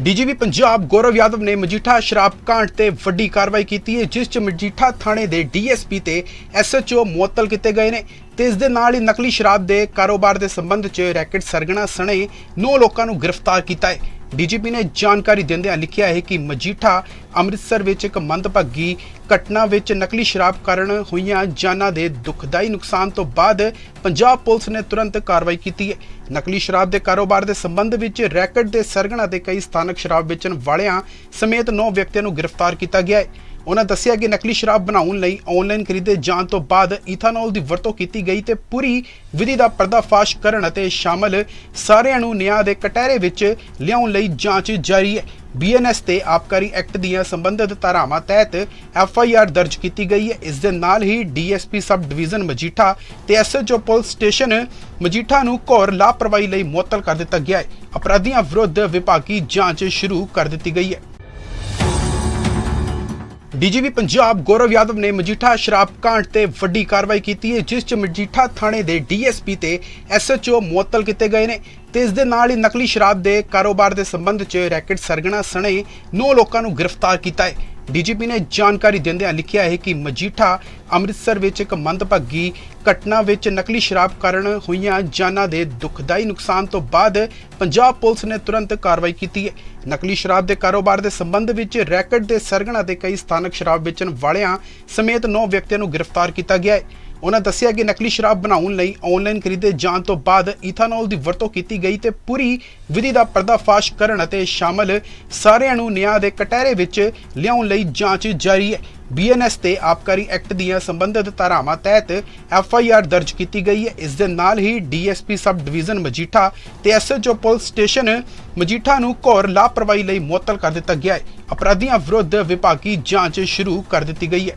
ਡੀਜੀਪੀ ਪੰਜਾਬ ਗੌਰਵ ਯਾਦਵ ਨੇ ਮਜੀਠਾ ਸ਼ਰਾਬ ਕਾਂਡ ਤੇ ਵੱਡੀ ਕਾਰਵਾਈ ਕੀਤੀ ਹੈ, ਜਿਸ ਚ ਮਜੀਠਾ ਥਾਣੇ ਦੇ ਡੀਐਸਪੀ ਤੇ ਐਸਐਚਓ ਮੁਅੱਤਲ ਕੀਤੇ ਗਏ ਨੇ ਤੇ ਇਸ ਦੇ ਨਾਲ ਹੀ ਨਕਲੀ ਸ਼ਰਾਬ ਦੇ ਕਾਰੋਬਾਰ ਦੇ ਸੰਬੰਧ ਚ ਰੈਕਟ ਸਰਗਣਾ ਸਣੇ 9 ਲੋਕਾਂ ਨੂੰ ਗ੍ਰਿਫਤਾਰ ਕੀਤਾ ਹੈ। ਡੀਜੀਪੀ ਨੇ ਜਾਣਕਾਰੀ ਦਿੰਦਿਆਂ ਲਿਖਿਆ ਹੈ ਕਿ ਮਜੀਠਾ ਅੰਮ੍ਰਿਤਸਰ ਵਿੱਚ ਇੱਕ ਮੰਦਭਾਗੀ ਘਟਨਾ ਵਿੱਚ ਨਕਲੀ ਸ਼ਰਾਬ ਕਾਰਨ ਹੋਈਆਂ ਜਾਨਾਂ ਦੇ ਦੁਖਦਾਈ ਨੁਕਸਾਨ ਤੋਂ ਬਾਅਦ ਪੰਜਾਬ ਪੁਲਿਸ ਨੇ ਤੁਰੰਤ ਕਾਰਵਾਈ ਕੀਤੀ ਹੈ। ਨਕਲੀ ਸ਼ਰਾਬ ਦੇ ਕਾਰੋਬਾਰ ਦੇ ਸੰਬੰਧ ਵਿੱਚ ਰੈਕਟ ਦੇ ਸਰਗਣਾ ਤੇ ਕਈ ਸਥਾਨਕ ਸ਼ਰਾਬ ਵੇਚਣ ਵਾਲਿਆਂ ਸਮੇਤ 9 ਵਿਅਕਤੀਆਂ ਨੂੰ ਗ੍ਰਿਫਤਾਰ ਕੀਤਾ ਗਿਆ ਹੈ। ਉਹਨਾਂ ਦੱਸਿਆ ਕਿ ਨਕਲੀ ਸ਼ਰਾਬ ਬਣਾਉਣ ਲਈ ਆਨਲਾਈਨ ਖਰੀਦੇ ਜਾਣ ਤੋਂ ਬਾਅਦ ਈਥਾਨੋਲ ਦੀ ਵਰਤੋਂ ਕੀਤੀ ਗਈ ਤੇ ਪੂਰੀ ਵਿਧੀ ਦਾ ਪਰਦਾਫਾਸ਼ ਕਰਨ ਅਤੇ ਸ਼ਾਮਲ ਸਾਰਿਆਂ ਨੂੰ ਨਿਆਂ ਦੇ ਕਟਹਿਰੇ ਵਿੱਚ ਲਿਆਉਣ ਲਈ ਜਾਂਚ ਜਾਰੀ ਹੈ। ਬੀਐਨਐਸ ਤੇ ਆਬਕਾਰੀ ਐਕਟ ਦੀਆਂ ਸੰਬੰਧਿਤ ਧਾਰਾਵਾਂ ਤਹਿਤ ਐਫਆਈਆਰ ਦਰਜ ਕੀਤੀ ਗਈ ਹੈ। ਇਸ ਦੇ ਨਾਲ ਹੀ ਡੀਐਸਪੀ ਸਬ ਡਿਵੀਜ਼ਨ ਮਜੀਠਾ ਤੇ ਐਸਐਚਓ ਪੁਲਿਸ ਸਟੇਸ਼ਨ ਮਜੀਠਾ ਨੂੰ ਘੋਰ ਲਾਪਰਵਾਹੀ ਲਈ ਮੁਅੱਤਲ ਕਰ ਦਿੱਤਾ ਗਿਆ ਹੈ। ਅਪਰਾਧੀਆਂ ਵਿਰੁੱਧ ਵਿਭਾਗੀ ਜਾਂਚ ਸ਼ੁਰੂ ਕਰ ਦਿੱਤੀ ਗਈ ਹੈ। ਡੀਜੀਪੀ ਪੰਜਾਬ ਗੌਰਵ ਯਾਦਵ ਨੇ ਮਜੀਠਾ ਸ਼ਰਾਬ ਕਾਂਡ ਤੇ ਵੱਡੀ ਕਾਰਵਾਈ ਕੀਤੀ ਹੈ, ਜਿਸ ਚ ਮਜੀਠਾ ਥਾਣੇ ਦੇ ਡੀਐਸਪੀ ਤੇ ਐਸਐਚਓ ਮੁਅੱਤਲ ਕੀਤੇ ਗਏ ਨੇ ਤੇ ਇਸ ਦੇ ਨਾਲ ਹੀ ਨਕਲੀ ਸ਼ਰਾਬ ਦੇ ਕਾਰੋਬਾਰ ਦੇ ਸੰਬੰਧ ਚ ਰੈਕਟ ਸਰਗਣਾ ਸਣੇ 9 ਲੋਕਾਂ ਨੂੰ ਗ੍ਰਿਫਤਾਰ ਕੀਤਾ ਹੈ। ਡੀਜੀਪੀ ਨੇ ਜਾਣਕਾਰੀ ਦਿੰਦਿਆਂ ਲਿਖਿਆ ਹੈ ਕਿ ਮਜੀਠਾ ਅੰਮ੍ਰਿਤਸਰ ਵਿੱਚ ਇੱਕ ਮੰਦਭਾਗੀ ਘਟਨਾ ਵਿੱਚ ਨਕਲੀ ਸ਼ਰਾਬ ਕਾਰਨ ਹੋਈਆਂ ਜਾਨਾਂ ਦੇ ਦੁਖਦਾਈ ਨੁਕਸਾਨ ਤੋਂ ਬਾਅਦ ਪੰਜਾਬ ਪੁਲਿਸ ਨੇ ਤੁਰੰਤ ਕਾਰਵਾਈ ਕੀਤੀ ਹੈ। ਨਕਲੀ ਸ਼ਰਾਬ ਦੇ ਕਾਰੋਬਾਰ ਦੇ ਸੰਬੰਧ ਵਿੱਚ ਰੈਕਟ ਦੇ ਸਰਗਣਾ ਤੇ ਕਈ ਸਥਾਨਕ ਸ਼ਰਾਬ ਵੇਚਣ ਵਾਲਿਆਂ ਸਮੇਤ 9 ਵਿਅਕਤੀਆਂ ਨੂੰ ਗ੍ਰਿਫਤਾਰ ਕੀਤਾ ਗਿਆ ਹੈ। ਉਹਨਾਂ ਦੱਸਿਆ ਕਿ ਨਕਲੀ ਸ਼ਰਾਬ ਬਣਾਉਣ ਲਈ ਆਨਲਾਈਨ ਖਰੀਦੇ ਜਾਣ ਤੋਂ ਬਾਅਦ ਇਥਾਨੋਲ ਦੀ ਵਰਤੋਂ ਕੀਤੀ ਗਈ ਤੇ ਪੂਰੀ ਵਿਧੀ ਦਾ ਪਰਦਾਫਾਸ਼ ਕਰਨ ਅਤੇ ਸ਼ਾਮਲ ਸਾਰਿਆਂ ਨੂੰ ਨਿਆਂ ਦੇ ਕਟਹਿਰੇ ਵਿੱਚ ਲਿਆਉਣ ਲਈ ਜਾਂਚ ਜਾਰੀ ਹੈ। ਬੀਐਨਐਸ ਤੇ ਆਬਕਾਰੀ ਐਕਟ ਦੀਆਂ ਸੰਬੰਧਿਤ ਧਾਰਾਵਾਂ ਤਹਿਤ ਐਫਆਈਆਰ ਦਰਜ ਕੀਤੀ ਗਈ ਹੈ। ਇਸ ਦੇ ਨਾਲ ਹੀ ਡੀਐਸਪੀ ਸਬ ਡਿਵੀਜ਼ਨ ਮਜੀਠਾ ਤੇ ਐਸਐਚਓ ਪੁਲਿਸ ਸਟੇਸ਼ਨ ਮਜੀਠਾ ਨੂੰ ਘੋਰ ਲਾਪਰਵਾਹੀ ਲਈ ਮੁਅੱਤਲ ਕਰ ਦਿੱਤਾ ਗਿਆ ਹੈ। ਅਪਰਾਧੀਆਂ ਵਿਰੁੱਧ ਵਿਭਾਗੀ ਜਾਂਚ ਸ਼ੁਰੂ ਕਰ ਦਿੱਤੀ ਗਈ ਹੈ।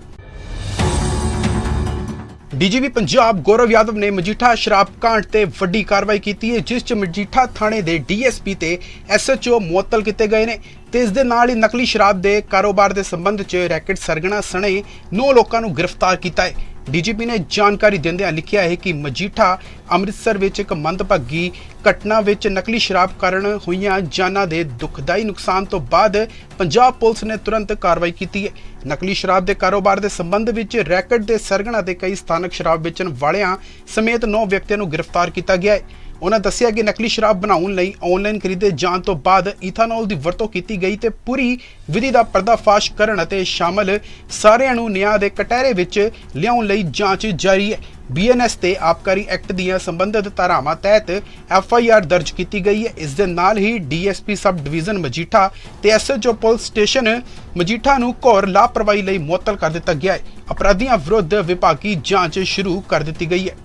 ਡੀਜੀਪੀ ਪੰਜਾਬ ਗੌਰਵ ਯਾਦਵ ਨੇ ਮਜੀਠਾ ਸ਼ਰਾਬ ਕਾਂਡ ਤੇ ਵੱਡੀ ਕਾਰਵਾਈ ਕੀਤੀ ਹੈ, ਜਿਸ ਚ ਮਜੀਠਾ ਥਾਣੇ ਦੇ ਡੀਐਸਪੀ ਤੇ ਐਸਐਚਓ ਮੁਅੱਤਲ ਕੀਤੇ ਗਏ ਨੇ ਤੇ ਇਸ ਦੇ ਨਾਲ ਹੀ ਨਕਲੀ ਸ਼ਰਾਬ ਦੇ ਕਾਰੋਬਾਰ ਦੇ ਸੰਬੰਧ ਚ ਰੈਕਟ ਸਰਗਣਾ ਸਣੇ 9 ਲੋਕਾਂ ਨੂੰ ਗ੍ਰਿਫਤਾਰ ਕੀਤਾ ਹੈ। ਡੀਜੀਪੀ ਨੇ ਜਾਣਕਾਰੀ ਦਿੰਦਿਆਂ ਲਿਖਿਆ ਹੈ ਕਿ ਮਜੀਠਾ ਅੰਮ੍ਰਿਤਸਰ ਵਿੱਚ ਇੱਕ ਮੰਦਭਾਗੀ ਘਟਨਾ ਵਿੱਚ ਨਕਲੀ ਸ਼ਰਾਬ ਕਾਰਨ ਹੋਈਆਂ ਜਾਨਾਂ ਦੇ ਦੁਖਦਾਈ ਨੁਕਸਾਨ ਤੋਂ ਬਾਅਦ ਪੰਜਾਬ ਪੁਲਿਸ ਨੇ ਤੁਰੰਤ ਕਾਰਵਾਈ ਕੀਤੀ ਹੈ। ਨਕਲੀ ਸ਼ਰਾਬ ਦੇ ਕਾਰੋਬਾਰ ਦੇ ਸੰਬੰਧ ਵਿੱਚ ਰੈਕਟ ਦੇ ਸਰਗਣਾ ਤੇ ਕਈ ਸਥਾਨਕ ਸ਼ਰਾਬ ਵੇਚਣ ਵਾਲਿਆਂ ਸਮੇਤ 9 ਵਿਅਕਤੀਆਂ ਨੂੰ ਗ੍ਰਿਫਤਾਰ ਕੀਤਾ ਗਿਆ ਹੈ। ਉਹਨਾਂ ਦੱਸਿਆ ਕਿ ਨਕਲੀ ਸ਼ਰਾਬ ਬਣਾਉਣ ਲਈ ਆਨਲਾਈਨ ਖਰੀਦੇ ਜਾਣ ਤੋਂ ਬਾਅਦ ਇਥਾਨੋਲ ਦੀ ਵਰਤੋਂ ਕੀਤੀ ਗਈ ਤੇ ਪੂਰੀ ਵਿਧੀ ਦਾ ਪਰਦਾਫਾਸ਼ ਕਰਨ ਅਤੇ ਸ਼ਾਮਲ ਸਾਰਿਆਂ ਨੂੰ ਨਿਆਂ ਦੇ ਕਟਹਿਰੇ ਵਿੱਚ ਲਿਆਉਣ ਲਈ ਜਾਂਚ ਜਾਰੀ ਹੈ। ਬੀਐਨਐਸ ਤੇ ਆਬਕਾਰੀ ਐਕਟ ਦੀਆਂ ਸੰਬੰਧਿਤ ਧਾਰਾਵਾਂ ਤਹਿਤ ਐਫਆਈਆਰ ਦਰਜ ਕੀਤੀ ਗਈ ਹੈ। ਇਸ ਦੇ ਨਾਲ ਹੀ ਡੀਐਸਪੀ ਸਬ ਡਿਵੀਜ਼ਨ ਮਜੀਠਾ ਤੇ ਐਸਐਚਓ ਪੁਲਿਸ ਸਟੇਸ਼ਨ ਮਜੀਠਾ ਨੂੰ ਘੋਰ ਲਾਪਰਵਾਹੀ ਲਈ ਮੁਅੱਤਲ ਕਰ ਦਿੱਤਾ ਗਿਆ ਹੈ। ਅਪਰਾਧੀਆਂ ਵਿਰੁੱਧ ਵਿਭਾਗੀ ਜਾਂਚ ਸ਼ੁਰੂ ਕਰ ਦਿੱਤੀ ਗਈ ਹੈ।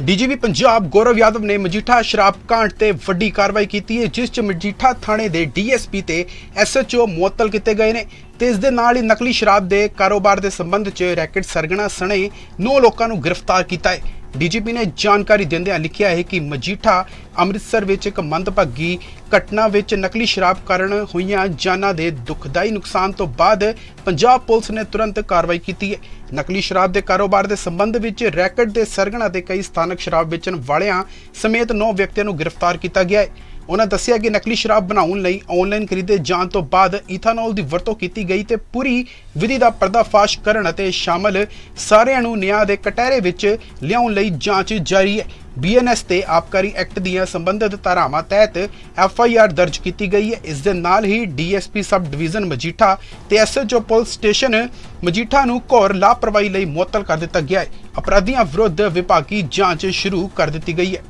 ਡੀਜੀਪੀ ਪੰਜਾਬ ਗੌਰਵ ਯਾਦਵ ਨੇ ਮਜੀਠਾ ਸ਼ਰਾਬ ਕਾਂਡ ਤੇ ਵੱਡੀ ਕਾਰਵਾਈ ਕੀਤੀ ਹੈ, ਜਿਸ ਚ ਮਜੀਠਾ ਥਾਣੇ ਦੇ ਡੀਐਸਪੀ ਤੇ ਐਸਐਚਓ ਮੁਅੱਤਲ ਕੀਤੇ ਗਏ ਨੇ ਤੇ ਇਸ ਦੇ ਨਾਲ ਹੀ ਨਕਲੀ ਸ਼ਰਾਬ ਦੇ ਕਾਰੋਬਾਰ ਦੇ ਸੰਬੰਧ ਚ ਰੈਕਟ ਸਰਗਣਾ ਸਣੇ 9 ਲੋਕਾਂ ਨੂੰ ਗ੍ਰਿਫਤਾਰ ਕੀਤਾ ਹੈ। ਡੀਜੀਪੀ ਨੇ ਜਾਣਕਾਰੀ ਦਿੰਦਿਆਂ ਲਿਖਿਆ ਹੈ ਕਿ ਮਜੀਠਾ ਅੰਮ੍ਰਿਤਸਰ ਵਿੱਚ ਇੱਕ ਮੰਦਭਾਗੀ ਘਟਨਾ ਵਿੱਚ ਨਕਲੀ ਸ਼ਰਾਬ ਕਾਰਨ ਹੋਈਆਂ ਜਾਨਾਂ ਦੇ ਦੁਖਦਾਈ ਨੁਕਸਾਨ ਤੋਂ ਬਾਅਦ ਪੰਜਾਬ ਪੁਲਿਸ ਨੇ ਤੁਰੰਤ ਕਾਰਵਾਈ ਕੀਤੀ ਹੈ। ਨਕਲੀ ਸ਼ਰਾਬ ਦੇ ਕਾਰੋਬਾਰ ਦੇ ਸੰਬੰਧ ਵਿੱਚ ਰੈਕਟ ਦੇ ਸਰਗਣਾ ਤੇ ਕਈ ਸਥਾਨਕ ਸ਼ਰਾਬ ਵੇਚਣ ਵਾਲਿਆਂ ਸਮੇਤ 9 ਵਿਅਕਤੀਆਂ ਨੂੰ ਗ੍ਰਿਫਤਾਰ ਕੀਤਾ ਗਿਆ ਹੈ। ਉਹਨਾਂ ਦੱਸਿਆ ਕਿ ਨਕਲੀ ਸ਼ਰਾਬ ਬਣਾਉਣ ਲਈ ਆਨਲਾਈਨ ਖਰੀਦੇ ਜਾਣ ਤੋਂ ਬਾਅਦ ਇਥਾਨੋਲ ਦੀ ਵਰਤੋਂ ਕੀਤੀ ਗਈ ਤੇ ਪੂਰੀ ਵਿਧੀ ਦਾ ਪਰਦਾਫਾਸ਼ ਕਰਨ ਅਤੇ ਸ਼ਾਮਲ ਸਾਰਿਆਂ ਨੂੰ ਨਿਆਂ ਦੇ ਕਟਹਿਰੇ ਵਿੱਚ ਲਿਆਉਣ ਲਈ ਜਾਂਚ ਜਾਰੀ ਹੈ। ਬੀਐਨਐਸ ਤੇ ਆਬਕਾਰੀ ਐਕਟ ਦੀਆਂ ਸੰਬੰਧਿਤ ਧਾਰਾਵਾਂ ਤਹਿਤ ਐਫਆਈਆਰ ਦਰਜ ਕੀਤੀ ਗਈ ਹੈ। ਇਸ ਦੇ ਨਾਲ ਹੀ ਡੀਐਸਪੀ ਸਬ ਡਿਵੀਜ਼ਨ ਮਜੀਠਾ ਤੇ ਐਸਐਚਓ ਪੁਲਿਸ ਸਟੇਸ਼ਨ ਮਜੀਠਾ ਨੂੰ ਘੋਰ ਲਾਪਰਵਾਹੀ ਲਈ ਮੁਅੱਤਲ ਕਰ ਦਿੱਤਾ ਗਿਆ ਹੈ। ਅਪਰਾਧੀਆਂ ਵਿਰੁੱਧ ਵਿਭਾਗੀ ਜਾਂਚ ਸ਼ੁਰੂ ਕਰ ਦਿੱਤੀ ਗਈ ਹੈ।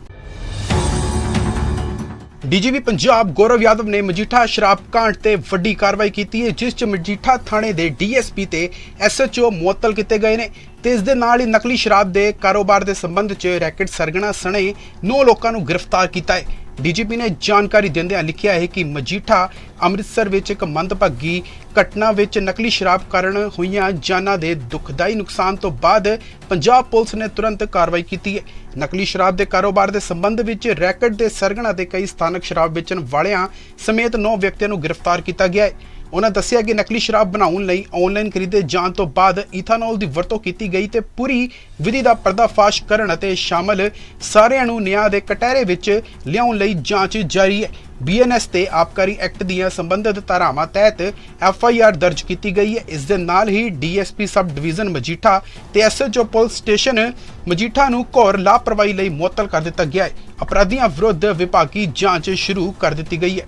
ਡੀਜੀਪੀ ਪੰਜਾਬ ਗੌਰਵ ਯਾਦਵ ਨੇ ਮਜੀਠਾ ਸ਼ਰਾਬ ਕਾਂਡ ਤੇ ਵੱਡੀ ਕਾਰਵਾਈ ਕੀਤੀ ਹੈ, ਜਿਸ ਚ ਮਜੀਠਾ ਥਾਣੇ ਦੇ ਡੀਐਸਪੀ ਤੇ ਐਸਐਚਓ ਮੁਅੱਤਲ ਕੀਤੇ ਗਏ ਨੇ ਤੇ ਇਸ ਦੇ ਨਾਲ ਹੀ ਨਕਲੀ ਸ਼ਰਾਬ ਦੇ ਕਾਰੋਬਾਰ ਦੇ ਸੰਬੰਧ ਚ ਰੈਕਟ ਸਰਗਣਾ ਸਣੇ 9 ਲੋਕਾਂ ਨੂੰ ਗ੍ਰਿਫਤਾਰ ਕੀਤਾ ਹੈ। ਡੀਜੀਪੀ ਨੇ ਜਾਣਕਾਰੀ ਦਿੰਦਿਆਂ ਲਿਖਿਆ ਹੈ ਕਿ ਮਜੀਠਾ ਅੰਮ੍ਰਿਤਸਰ ਵਿੱਚ ਇੱਕ ਮੰਦਭਾਗੀ ਘਟਨਾ ਵਿੱਚ ਨਕਲੀ ਸ਼ਰਾਬ ਕਾਰਨ ਹੋਈਆਂ ਜਾਨਾਂ ਦੇ ਦੁਖਦਾਈ ਨੁਕਸਾਨ ਤੋਂ ਬਾਅਦ ਪੰਜਾਬ ਪੁਲਿਸ ਨੇ ਤੁਰੰਤ ਕਾਰਵਾਈ ਕੀਤੀ ਹੈ। ਨਕਲੀ ਸ਼ਰਾਬ ਦੇ ਕਾਰੋਬਾਰ ਦੇ ਸੰਬੰਧ ਵਿੱਚ ਰੈਕਟ ਦੇ ਸਰਗਣਾ ਤੇ ਕਈ ਸਥਾਨਕ ਸ਼ਰਾਬ ਵੇਚਣ ਵਾਲਿਆਂ ਸਮੇਤ 9 ਵਿਅਕਤੀਆਂ ਨੂੰ ਗ੍ਰਿਫਤਾਰ ਕੀਤਾ ਗਿਆ ਹੈ। ਉਹਨਾਂ ਦੱਸਿਆ ਕਿ ਨਕਲੀ ਸ਼ਰਾਬ ਬਣਾਉਣ ਲਈ ਆਨਲਾਈਨ ਖਰੀਦੇ ਜਾਣ ਤੋਂ ਬਾਅਦ ਇਥਾਨੋਲ ਦੀ ਵਰਤੋਂ ਕੀਤੀ ਗਈ ਤੇ ਪੂਰੀ ਵਿਧੀ ਦਾ ਪਰਦਾਫਾਸ਼ ਕਰਨ ਅਤੇ ਸ਼ਾਮਲ ਸਾਰਿਆਂ ਨੂੰ ਨਿਆਂ ਦੇ ਕਟਹਿਰੇ ਵਿੱਚ ਲਿਆਉਣ ਲਈ ਜਾਂਚ ਜਾਰੀ ਹੈ। ਬੀਐਨਐਸ ਤੇ ਆਬਕਾਰੀ ਐਕਟ ਦੀਆਂ ਸੰਬੰਧਿਤ ਧਾਰਾਵਾਂ ਤਹਿਤ ਐਫਆਈਆਰ ਦਰਜ ਕੀਤੀ ਗਈ ਹੈ। ਇਸ ਦੇ ਨਾਲ ਹੀ ਡੀਐਸਪੀ ਸਬ ਡਿਵੀਜ਼ਨ ਮਜੀਠਾ ਤੇ ਐਸਐਚਓ ਪੁਲਿਸ ਸਟੇਸ਼ਨ ਮਜੀਠਾ ਨੂੰ ਘੋਰ ਲਾਪਰਵਾਹੀ ਲਈ ਮੁਅੱਤਲ ਕਰ ਦਿੱਤਾ ਗਿਆ ਹੈ। ਅਪਰਾਧੀਆਂ ਵਿਰੁੱਧ ਵਿਭਾਗੀ ਜਾਂਚ ਸ਼ੁਰੂ ਕਰ ਦਿੱਤੀ ਗਈ ਹੈ।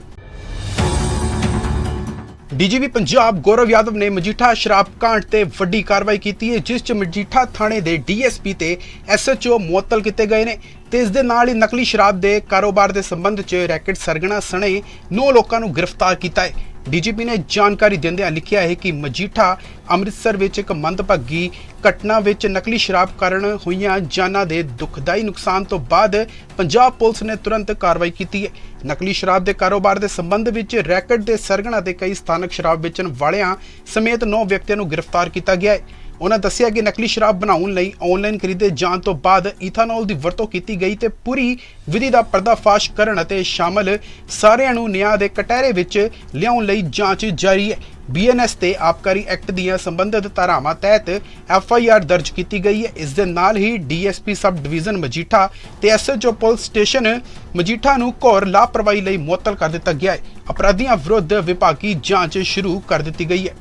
ਡੀਜੀਪੀ ਪੰਜਾਬ ਗੌਰਵ ਯਾਦਵ ਨੇ ਮਜੀਠਾ ਸ਼ਰਾਬ ਕਾਂਡ ਤੇ ਵੱਡੀ ਕਾਰਵਾਈ ਕੀਤੀ ਹੈ, ਜਿਸ ਚ ਮਜੀਠਾ ਥਾਣੇ ਦੇ ਡੀਐਸਪੀ ਤੇ ਐਸਐਚਓ ਮੁਅੱਤਲ ਕੀਤੇ ਗਏ ਨੇ ਤੇ ਇਸ ਦੇ ਨਾਲ ਹੀ ਨਕਲੀ ਸ਼ਰਾਬ ਦੇ ਕਾਰੋਬਾਰ ਦੇ ਸੰਬੰਧ ਚ ਰੈਕਟ ਸਰਗਣਾ ਸਣੇ 9 ਲੋਕਾਂ ਨੂੰ ਗ੍ਰਿਫਤਾਰ ਕੀਤਾ ਹੈ। ਡੀਜੀਪੀ ਨੇ ਜਾਣਕਾਰੀ ਦਿੰਦਿਆਂ ਲਿਖਿਆ ਹੈ ਕਿ ਮਜੀਠਾ ਅੰਮ੍ਰਿਤਸਰ ਵਿੱਚ ਇੱਕ ਮੰਦਭਾਗੀ ਘਟਨਾ ਵਿੱਚ ਨਕਲੀ ਸ਼ਰਾਬ ਕਾਰਨ ਹੋਈਆਂ ਜਾਨਾਂ ਦੇ ਦੁਖਦਾਈ ਨੁਕਸਾਨ ਤੋਂ ਬਾਅਦ ਪੰਜਾਬ ਪੁਲਿਸ ਨੇ ਤੁਰੰਤ ਕਾਰਵਾਈ ਕੀਤੀ ਹੈ। ਨਕਲੀ ਸ਼ਰਾਬ ਦੇ ਕਾਰੋਬਾਰ ਦੇ ਸੰਬੰਧ ਵਿੱਚ ਰੈਕਟ ਦੇ ਸਰਗਣਾ ਤੇ ਕਈ ਸਥਾਨਕ ਸ਼ਰਾਬ ਵੇਚਣ ਵਾਲਿਆਂ ਸਮੇਤ 9 ਵਿਅਕਤੀਆਂ ਨੂੰ ਗ੍ਰਿਫਤਾਰ ਕੀਤਾ ਗਿਆ ਹੈ। ਉਹਨਾਂ ਦੱਸਿਆ ਕਿ ਨਕਲੀ ਸ਼ਰਾਬ ਬਣਾਉਣ ਲਈ ਆਨਲਾਈਨ ਖਰੀਦੇ ਜਾਣ ਤੋਂ ਬਾਅਦ ਇਥਾਨੋਲ ਦੀ ਵਰਤੋਂ ਕੀਤੀ ਗਈ ਤੇ ਪੂਰੀ ਵਿਧੀ ਦਾ ਪਰਦਾਫਾਸ਼ ਕਰਨ ਅਤੇ ਸ਼ਾਮਲ ਸਾਰਿਆਂ ਨੂੰ ਨਿਆਂ ਦੇ ਕਟਹਿਰੇ ਵਿੱਚ ਲਿਆਉਣ ਲਈ ਜਾਂਚ ਜਾਰੀ ਹੈ। ਬੀਐਨਐਸ ਤੇ ਆਬਕਾਰੀ ਐਕਟ ਦੀਆਂ ਸੰਬੰਧਿਤ ਧਾਰਾਵਾਂ ਤਹਿਤ ਐਫਆਈਆਰ ਦਰਜ ਕੀਤੀ ਗਈ ਹੈ। ਇਸ ਦੇ ਨਾਲ ਹੀ ਡੀਐਸਪੀ ਸਬ ਡਿਵੀਜ਼ਨ ਮਜੀਠਾ ਤੇ ਐਸਐਚਓ ਪੁਲਿਸ ਸਟੇਸ਼ਨ ਮਜੀਠਾ ਨੂੰ ਘੋਰ ਲਾਪਰਵਾਹੀ ਲਈ ਮੁਅੱਤਲ ਕਰ ਦਿੱਤਾ ਗਿਆ ਹੈ। ਅਪਰਾਧੀਆਂ ਵਿਰੁੱਧ ਵਿਭਾਗੀ ਜਾਂਚ ਸ਼ੁਰੂ ਕਰ ਦਿੱਤੀ ਗਈ ਹੈ।